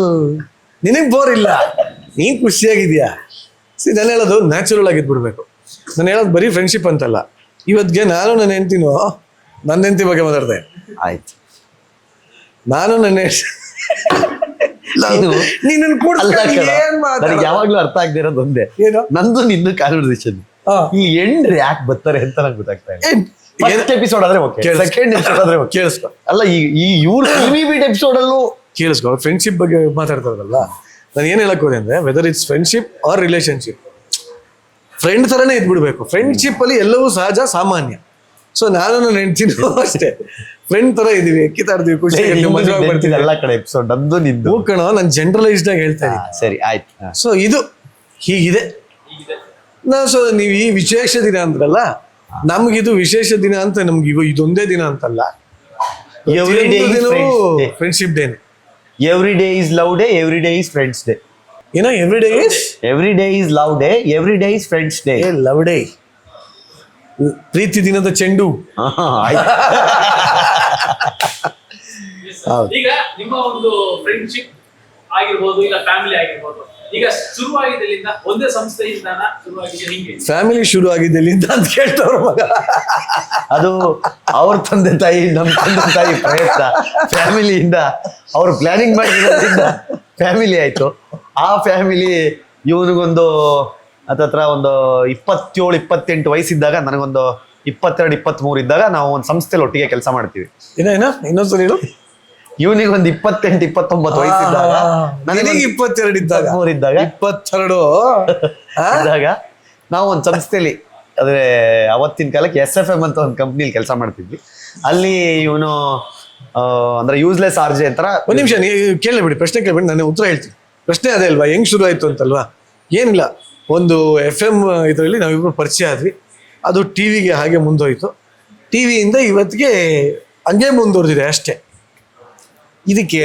ನಿನಗ್ ಬೋರ್ ಇಲ್ಲ. ನೀನ್ ಖುಷಿಯಾಗಿದ್ಯಾ? ಸಿ ನಾನು ಹೇಳೋದು ನ್ಯಾಚುರಲ್ ಆಗಿದ್ಬಿಡ್ಬೇಕು. ನಾನು ಹೇಳೋದು ಬರೀ ಫ್ರೆಂಡ್ಶಿಪ್ ಅಂತಲ್ಲ. ಇವತ್ಗೆ ನಾನು ನನ್ನ ಹೆಂಡ್ತಿನೋ ನನ್ನ ಹೆಂಡತಿ ಬಗ್ಗೆ ಮಾತಾಡ್ದೆ. ಆಯ್ತು. ನಾನು ನನ್ನ ಕೂಡ? ನನಗೆ ಯಾವಾಗ್ಲೂ ಅರ್ಥ ಆಗದೆ ಇರೋದು ಒಂದೇ. ಏನು? ನಂದು ನಿನ್ನ ಕಾನ್ವರ್ಸೇಷನ್. ಈ ಎಂಡ್ರು ಯಾಕೆ ಬರ್ತಾರೆ ಅಂತ ನಂಗೆ ಗೊತ್ತಾಗ್ತಾ ಇದೆ ಫಸ್ಟ್ ಎಪಿಸೋಡ್ ಆದ್ರೆ ಓಕೆ. ಸೆಕೆಂಡ್ ಎಪಿಸೋಡ್ ಆದ್ರೆ ಓಕೆ ಕೇಳಿಸ್ಕೊ. ಅಲ್ಲ ಈ ಈ ಇವ್ರ ಟಿವಿ ಬಿಟ್ ಎಪಿಸೋಡ್ ಅಲ್ಲೂ ಕೇಳಿಸ್ಕೊ ಫ್ರೆಂಡ್ಶಿಪ್ ಬಗ್ಗೆ ಮಾತಾಡ್ತಾರಲ್ಲ. ನಾನು ಏನ್ ಹೇಳಕ್ ಹೋದೆ ಅಂದ್ರೆ whether it's friendship or relationship friend ಥರನೇ ಇದ್ಬಿಡ್ಬೇಕು. ಫ್ರೆಂಡ್ಶಿಪ್ ಅಲ್ಲಿ ಎಲ್ಲವೂ ಸಹಜ ಸಾಮಾನ್ಯ. ಸೊ ನಾನು ನನ್ನ ಹೆಂಡ್ತಿನೂ ಅಷ್ಟೇ. ಫ್ರೆಂಡ್ ತರ ಇದೀವಿ ಎಕ್ಕಿತಾಡ್ತೀವಿ ಖುಷಿ ಮದುವೆ ಬರ್ತೀವಿ. ಎಲ್ಲ ಕಡೆ ಎಪಿಸೋಡ್ ಅದು ನಿಂದು ಕಣ ನಾನು ಜನರಲೈಸ್ಡ್ ಆಗಿ ಹೇಳ್ತಾ ಇದ್ದೀನಿ. ಸರಿ ಆಯ್ತು. ಸೊ ಇದು ಹೀಗಿದೆ. ನಾ ಸೊ ನೀವು ಈ ವಿಶೇಷ ದಿನ ಅಂದ್ರಲ್ಲ ನಮ್ಗಿದು ವಿಶೇಷ ದಿನ ಅಂತ ನಮ್ಗೆ ಇವ ಇದೊಂದೇ ದಿನ ಅಂತಲ್ಲ. Every day friendship ಡೇನೆ every day is love day every day is friends day ಏನೋ every day is every day is love day every day is friends day ಏ ಲವ್ ಡೇ ಪ್ರೀತಿ ದಿನದ ಚೆಂಡು. ಆಯ್ತು. ಹೌದು. ಈಗ ನಿಮ್ಮ ಒಂದು ಫ್ರೆಂಡ್ಶಿಪ್ ಆಗಿರ್ಬೋದು ಇಲ್ಲ ಫ್ಯಾಮಿಲಿ ಆಗಿರ್ಬೋದು ಈಗ ಶುರುವಾಗಿದ್ದಲ್ಲಿಂದ ಒಂದೇ ಸಂಸ್ಥೆಯಿಂದ ಶುರುವಾಗಿದೆ ಹಿಂಗೆ? ಫ್ಯಾಮಿಲಿ ಶುರು ಆಗಿದೆ ಅಂತ ಕೇಳ್ತವ್ರ ಮಗ. ಅದು ಅವ್ರ ತಂದೆ ತಾಯಿ ನಮ್ಮ ತಂದೆ ತಾಯಿ ಪ್ರಯತ್ನ. ಫ್ಯಾಮಿಲಿಯಿಂದ ಅವ್ರು ಪ್ಲಾನಿಂಗ್ ಮಾಡಿರೋದ್ರಿಂದ ಫ್ಯಾಮಿಲಿ ಆಯಿತು. ಆ ಫ್ಯಾಮಿಲಿ ಇವನಿಗೊಂದು ಹತ್ತತ್ರ ಒಂದು ಇಪ್ಪತ್ತೇಳು ಇಪ್ಪತ್ತೆಂಟು ವಯಸ್ಸಿದ್ದಾಗ ನನಗೊಂದು ಇಪ್ಪತ್ತೆರಡು ಇಪ್ಪತ್ತ್ಮೂರು ಇದ್ದಾಗ ನಾವು ಒಂದು ಸಂಸ್ಥೆಲಿ ಒಟ್ಟಿಗೆ ಕೆಲಸ ಮಾಡ್ತೀವಿ. ಏನ ಏನ ಇನ್ನೊಂದ್ಸಲ ಹೇಳು. ಇವನಿಗೆ ಒಂದು ಇಪ್ಪತ್ತೆಂಟು ಇಪ್ಪತ್ತೊಂಬತ್ತು ವಯಸ್ಸಿದ್ದಾಗ ನನಗೆ ಇಪ್ಪತ್ತೆರಡು ಇದ್ದಾಗ? ಮೂರು ಇದ್ದಾಗ ಇಪ್ಪತ್ತೆರಡು? ಇದ್ದಾಗ ನಾವು ಒಂದು ಸಂಸ್ಥೆಲಿ ಅಂದ್ರೆ ಅವತ್ತಿನ ಕಾಲಕ್ಕೆ ಎಸ್ ಎಫ್ ಎಂ ಅಂತ ಒಂದು ಕಂಪ್ನಿಲಿ ಕೆಲಸ ಮಾಡ್ತಿದ್ವಿ. ಅಲ್ಲಿ ಇವನು ಅಂದ್ರೆ ಯೂಸ್ಲೆಸ್ ಆರ್ಜೆ ಅಂತ ಒಂದು ನಿಮಿಷ ಕೇಳಬೇಡಿ ಪ್ರಶ್ನೆ ಕೇಳಬೇಡಿ ನಾನು ಉತ್ತರ ಹೇಳ್ತೀನಿ. ಪ್ರಶ್ನೆ ಅದೇ ಅಲ್ವಾ ಹೆಂಗ್ ಶುರು ಆಯ್ತು ಅಂತಲ್ವಾ? ಏನಿಲ್ಲ ಒಂದು ಎಫ್ ಎಂ ಇದರಲ್ಲಿ ನಾವಿಬ್ರು ಪರಿಚಯ ಆದ್ವಿ. ಅದು ಟಿವಿಗೆ ಹಾಗೆ ಮುಂದೋಯ್ತು. ಟಿವಿಯಿಂದ ಇವತ್ತಿಗೆ ಹಂಗೆ ಮುಂದುವರೆದಿದೆ ಅಷ್ಟೇ. ಇದಕ್ಕೆ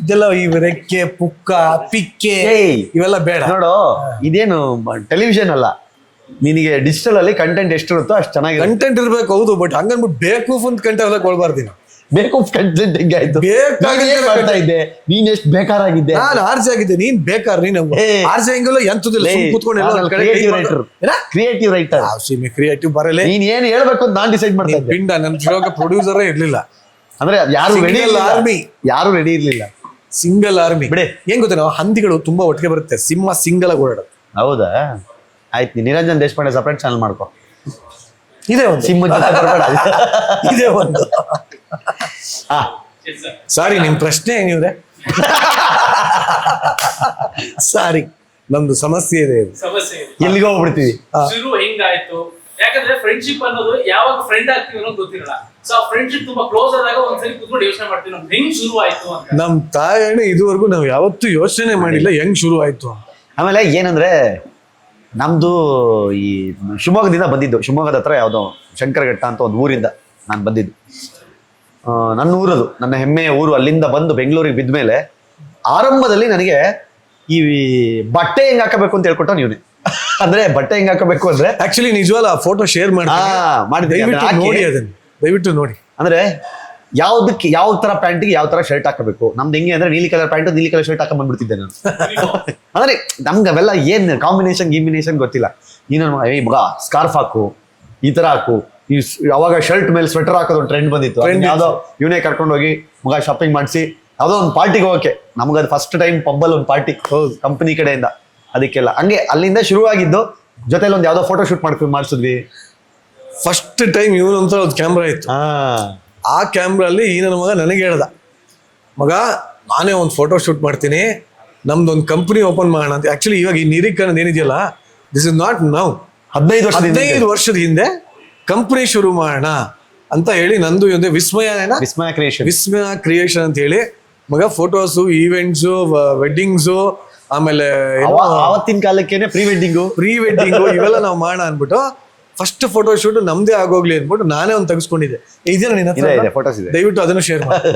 ಇದೆಲ್ಲ ಈ ರೆಕ್ಕೆ ಪುಕ್ಕ ಪಿಕ್ಕೆ. ಇವೆಲ್ಲ ಬೇಡ. ನೋಡು ಇದೇನು ಟೆಲಿವಿಷನ್ ಅಲ್ಲ. ನಿನಗೆ ಡಿಜಿಟಲ್ ಅಲ್ಲಿ ಕಂಟೆಂಟ್ ಎಷ್ಟಿರುತ್ತೋ ಅಷ್ಟು ಚೆನ್ನಾಗಿ ಕಂಟೆಂಟ್ ಇರಬೇಕು ಹೌದು ಬಟ್ ಹಂಗನ್ಬಿಟ್ಟು ಬೇಕು ಅಂತ ಕಂಟೆಂಟ್ ಎಲ್ಲ ಕೊಡ್ಬಾರ್ದು ಬೇಕು ಕಂಟೆಂಟ್ ಹೆಂಗೆ ಆಯ್ತು ಬೇಕಾಗಿದ್ದ ಏನ್ ಮಾಡ್ತಾ ಇದ್ದೆ? ನೀನ್ ಎಷ್ಟು ಬೇಕಾರಾಗಿದ್ದೆ? ನಾನು ಆರ್ಜೆ ಆಗಿದ್ದೆ. ನೀನ್ ಬೇಕಾರ ನೀನು. ಏ. ಆರ್ಜೆ ಹೆಂಗಲ್ಲ ಎಂತದಿಲ್ಲ ಸುಮ್ ಕೂತ್ಕೊಂಡು ಎಲ್ಲ ಒಂದ್ ಕಡೆ creative writer creative writer creative ಬರಲೇ. ನೀನ್ ಏನ್ ಹೇಳ್ಬೇಕು ಅಂತ ನಾನ್ ಡಿಸೈಡ್ ಮಾಡ್ತಾ ಇದ್ದೆ. ಪಿಂಡ ನನ್ ಜೋಗ ಪ್ರೊಡ್ಯೂಸರ್ ಇರ್ಲಿಲ್ಲ. ಅಂದ್ರೆ ಯಾರು ರೆಡಿ ಇಲ್ಲ ಆರ್ಮಿ ಯಾರು ರೆಡಿ ಇರ್ಲಿಲ್ಲ? ಸಿಂಗಲ್ ಆರ್ಮಿ ಬಿಡೆ. ಏನ್ ಗೊತ್ತೇನೋ ಹಂದಿಗಳು ತುಂಬಾ ಒಟ್ಟಿಗೆ ಬರುತ್ತೆ. ಸಿಂಹ ಸಿಂಗಲ್ ಓಡಾಡ ಹೌದಾ? ಆಯ್ತು ನೀನ್ ನಿರಂಜನ್ ದೇಶಪಾಂಡೆ ಸಪ್ರೇಟ್ ಚಾನಲ್ ಮಾಡ್ಕೋ. ಇದೇ ಒಂದು. ಸಿಂಹ ಬರ್ಬೇಡ ಇದೇ ಒಂದು. ಸಾರಿ ನಿಮ್ ಪ್ರಶ್ನೆ ಏನಿವ್ರೆ ಸಾರಿ ನಮ್ದು ಸಮಸ್ಯೆ ಇದೆ ಇದು. ಸಮಸ್ಯೆ. ಎಲ್ಲಿಗೆ ಹೋಗ್ಬಿಡ್ತೀವಿ. ಶುರು ಹೆಂಗಾಯ್ತು? ಯಾಕಂದ್ರೆ ಫ್ರೆಂಡ್ಶಿಪ್ ಅನ್ನೋದು ಯಾವಾಗ ಫ್ರೆಂಡ್ ಆಗ್ತೀವಿ ಅನ್ನೋದು ಗೊತ್ತಿರಲ್ಲ. ಸೊ ಆ ಫ್ರೆಂಡ್ಶಿಪ್ ತುಂಬಾ ಕ್ಲೋಸ್ ಆದಾಗ ಒಂದ್ಸರಿ ಕುತ್ಕೊಂಡು ಯೋಚನೆ ಮಾಡ್ತೀವಿ ನಮ್ದು ಹೆಂಗ್ ಶುರು ಆಯ್ತು ಅಂತ. ನಮ್ ತಾಯಣ್ಣ ಇದುವರೆಗೂ ನಾವು ಯಾವತ್ತೂ ಯೋಚನೆ ಮಾಡಿಲ್ಲ ಹೆಂಗ್ ಶುರು ಆಯ್ತು ಅಂತ. ಆಮೇಲೆ ಏನಂದ್ರೆ ನಮ್ದು ಈ ಶಿವಮೊಗ್ಗದಿಂದ ಬಂದಿದ್ದು. ಶಿವಮೊಗ್ಗದ ಹತ್ರ ಯಾವುದೋ ಶಂಕರಘಟ್ಟ ಅಂತ ಒಂದು ಊರಿಂದ ನಾನು ಬಂದಿದ್ದು. ನನ್ನ ಊರದು ನನ್ನ ಹೆಮ್ಮೆಯ ಊರು ಅಲ್ಲಿಂದ ಬಂದು ಬೆಂಗಳೂರಿಗೆ ಬಿದ್ದ ಮೇಲೆ ಆರಂಭದಲ್ಲಿ ನನಗೆ ಈ ಬಟ್ಟೆ ಹೆಂಗ್ ಹಾಕಬೇಕು ಅಂತ ಹೇಳ್ಕೊಟ್ಟ ನೀವೇ ಅಂದ್ರೆ ಬಟ್ಟೆ ಹೆಂಗ್ ಹಾಕಬೇಕು ಅಂದ್ರೆ ಆಕ್ಚುಲಿ ನಿಜವಲ್ಲ ಆ ಫೋಟೋ ಶೇರ್ ಮಾಡಿ ಮಾಡಿದ್ದೀನಿ. ದಯವಿಟ್ಟು ನೋಡಿ ಅದನ್ನ. ದಯವಿಟ್ಟು ನೋಡಿ. ಅಂದ್ರೆ ಯಾವ್ದಕ್ಕೆ ಯಾವ ತರ ಪ್ಯಾಂಟಿಗೆ ಯಾವ ತರ ಶರ್ಟ್ ಹಾಕಬೇಕು? ನಮ್ದು ಹೆಂಗೆ ಅಂದ್ರೆ ನೀಲಿ ಕಲರ್ ಪ್ಯಾಂಟ್ ನೀಲಿ ಕಲರ್ ಶರ್ಟ್ ಹಾಕೊಂಡ್ ಬಂದ್ಬಿಡ್ತಿದ್ದೆ ನಾನು. ಅಂದ್ರೆ ನಮ್ಗೆ ಅವೆಲ್ಲ ಏನ್ ಕಾಂಬಿನೇಷನ್ ಗಿಂಬಿನೇಷನ್ ಗೊತ್ತಿಲ್ಲ. ನೀನು ಏ ಮಗ ಸ್ಕಾರ್ಫ್ ಹಾಕು ಈ ತರ ಹಾಕು. ಈ ಅವಾಗ ಶರ್ಟ್ ಮೇಲೆ ಸ್ವೆಟರ್ ಹಾಕೋದು ಒಂದು ಟ್ರೆಂಡ್ ಬಂದಿತ್ತು. ಅದನ್ನ ಯಾವ್ದೋ ಇವನೇ ಕರ್ಕೊಂಡು ಹೋಗಿ ಮಗ ಶಾಪಿಂಗ್ ಮಾಡಿಸಿ ಯಾವುದೋ ಒಂದು ಪಾರ್ಟಿಗೆ ಹೋಗಕ್ಕೆ. ನಮ್ಗೆ ಅದು ಫಸ್ಟ್ ಟೈಮ್ ಪಬ್ಬಲ್ ಒಂದು ಪಾರ್ಟಿ. ಕಂಪನಿ ಕಡೆಯಿಂದ. ಅದಕ್ಕೆಲ್ಲ. ಹಂಗೆ ಅಲ್ಲಿಂದ ಶುರುವಾಗಿದ್ದು ಜೊತೆಲಿ ಒಂದು ಯಾವ್ದೋ ಫೋಟೋ ಶೂಟ್ ಮಾಡ್ಕೊಂಡು ಮಾಡಿಸಿದ್ವಿ. ಫಸ್ಟ್ ಟೈಮ್ ಇವನು ಅಂತ ಒಂದು ಕ್ಯಾಮ್ರಾ ಇತ್ತು. ಆ ಆ ಕ್ಯಾಮ್ರಲ್ಲಿ ಈ ನನ್ನ ಮಗ ನನಗೆ ಹೇಳ್ದ. ಮಗ ನಾನೇ ಒಂದು ಫೋಟೋ ಶೂಟ್ ಮಾಡ್ತೀನಿ. ನಮ್ದು ಒಂದು ಕಂಪ್ನಿ ಓಪನ್ ಮಾಡೋಣ ಅಂತ. ಆಕ್ಚುಲಿ ಇವಾಗ ಈ ನಿರೀಕ್ಷಣ ಏನಿದೆಯಲ್ಲ ದಿಸ್ ಇಸ್ ನಾಟ್ ನೌ ಹದಿನೈದು ಹದಿನೈದು ವರ್ಷದ ಹಿಂದೆ ಕಂಪನಿ ಶುರು ಮಾಡೋಣ ಅಂತ ಹೇಳಿ ನಂದು ಒಂದು ವಿಸ್ಮಯ ವಿಸ್ಮಯ ಕ್ರಿಯೇಷನ್ ವಿಸ್ಮಯ ಕ್ರಿಯೇಷನ್ ಅಂತ ಹೇಳಿ ಮಗ ಫೋಟೋಸು ಈವೆಂಟ್ಸು ವೆಡ್ಡಿಂಗ್ಸು ಆಮೇಲೆ ಅವತ್ತಿನ ಕಾಲಕ್ಕೇನೆ ಪ್ರೀ ವೆಡ್ಡಿಂಗು ಪ್ರೀ ವೆಡ್ಡಿಂಗು ಇವೆಲ್ಲ ನಾವು ಮಾಡೋಣ ಅನ್ಬಿಟ್ಟು ಫಸ್ಟ್ ಫೋಟೋ ಶೂಟ್ ನಮ್ದೇ ಆಗೋಗ್ಲಿ ಅಂದ್ಬಿಟ್ಟು ನಾನೇ ಒಂದು ತೆಗೆಸ್ಕೊಂಡಿದ್ದೆ. ಇದೆಯಲ್ಲ ನಿನ್ನ ಫೋಟೋಸ್ ಇದೆ ದಯವಿಟ್ಟು ಅದನ್ನು ಶೇರ್ ಮಾಡಿ.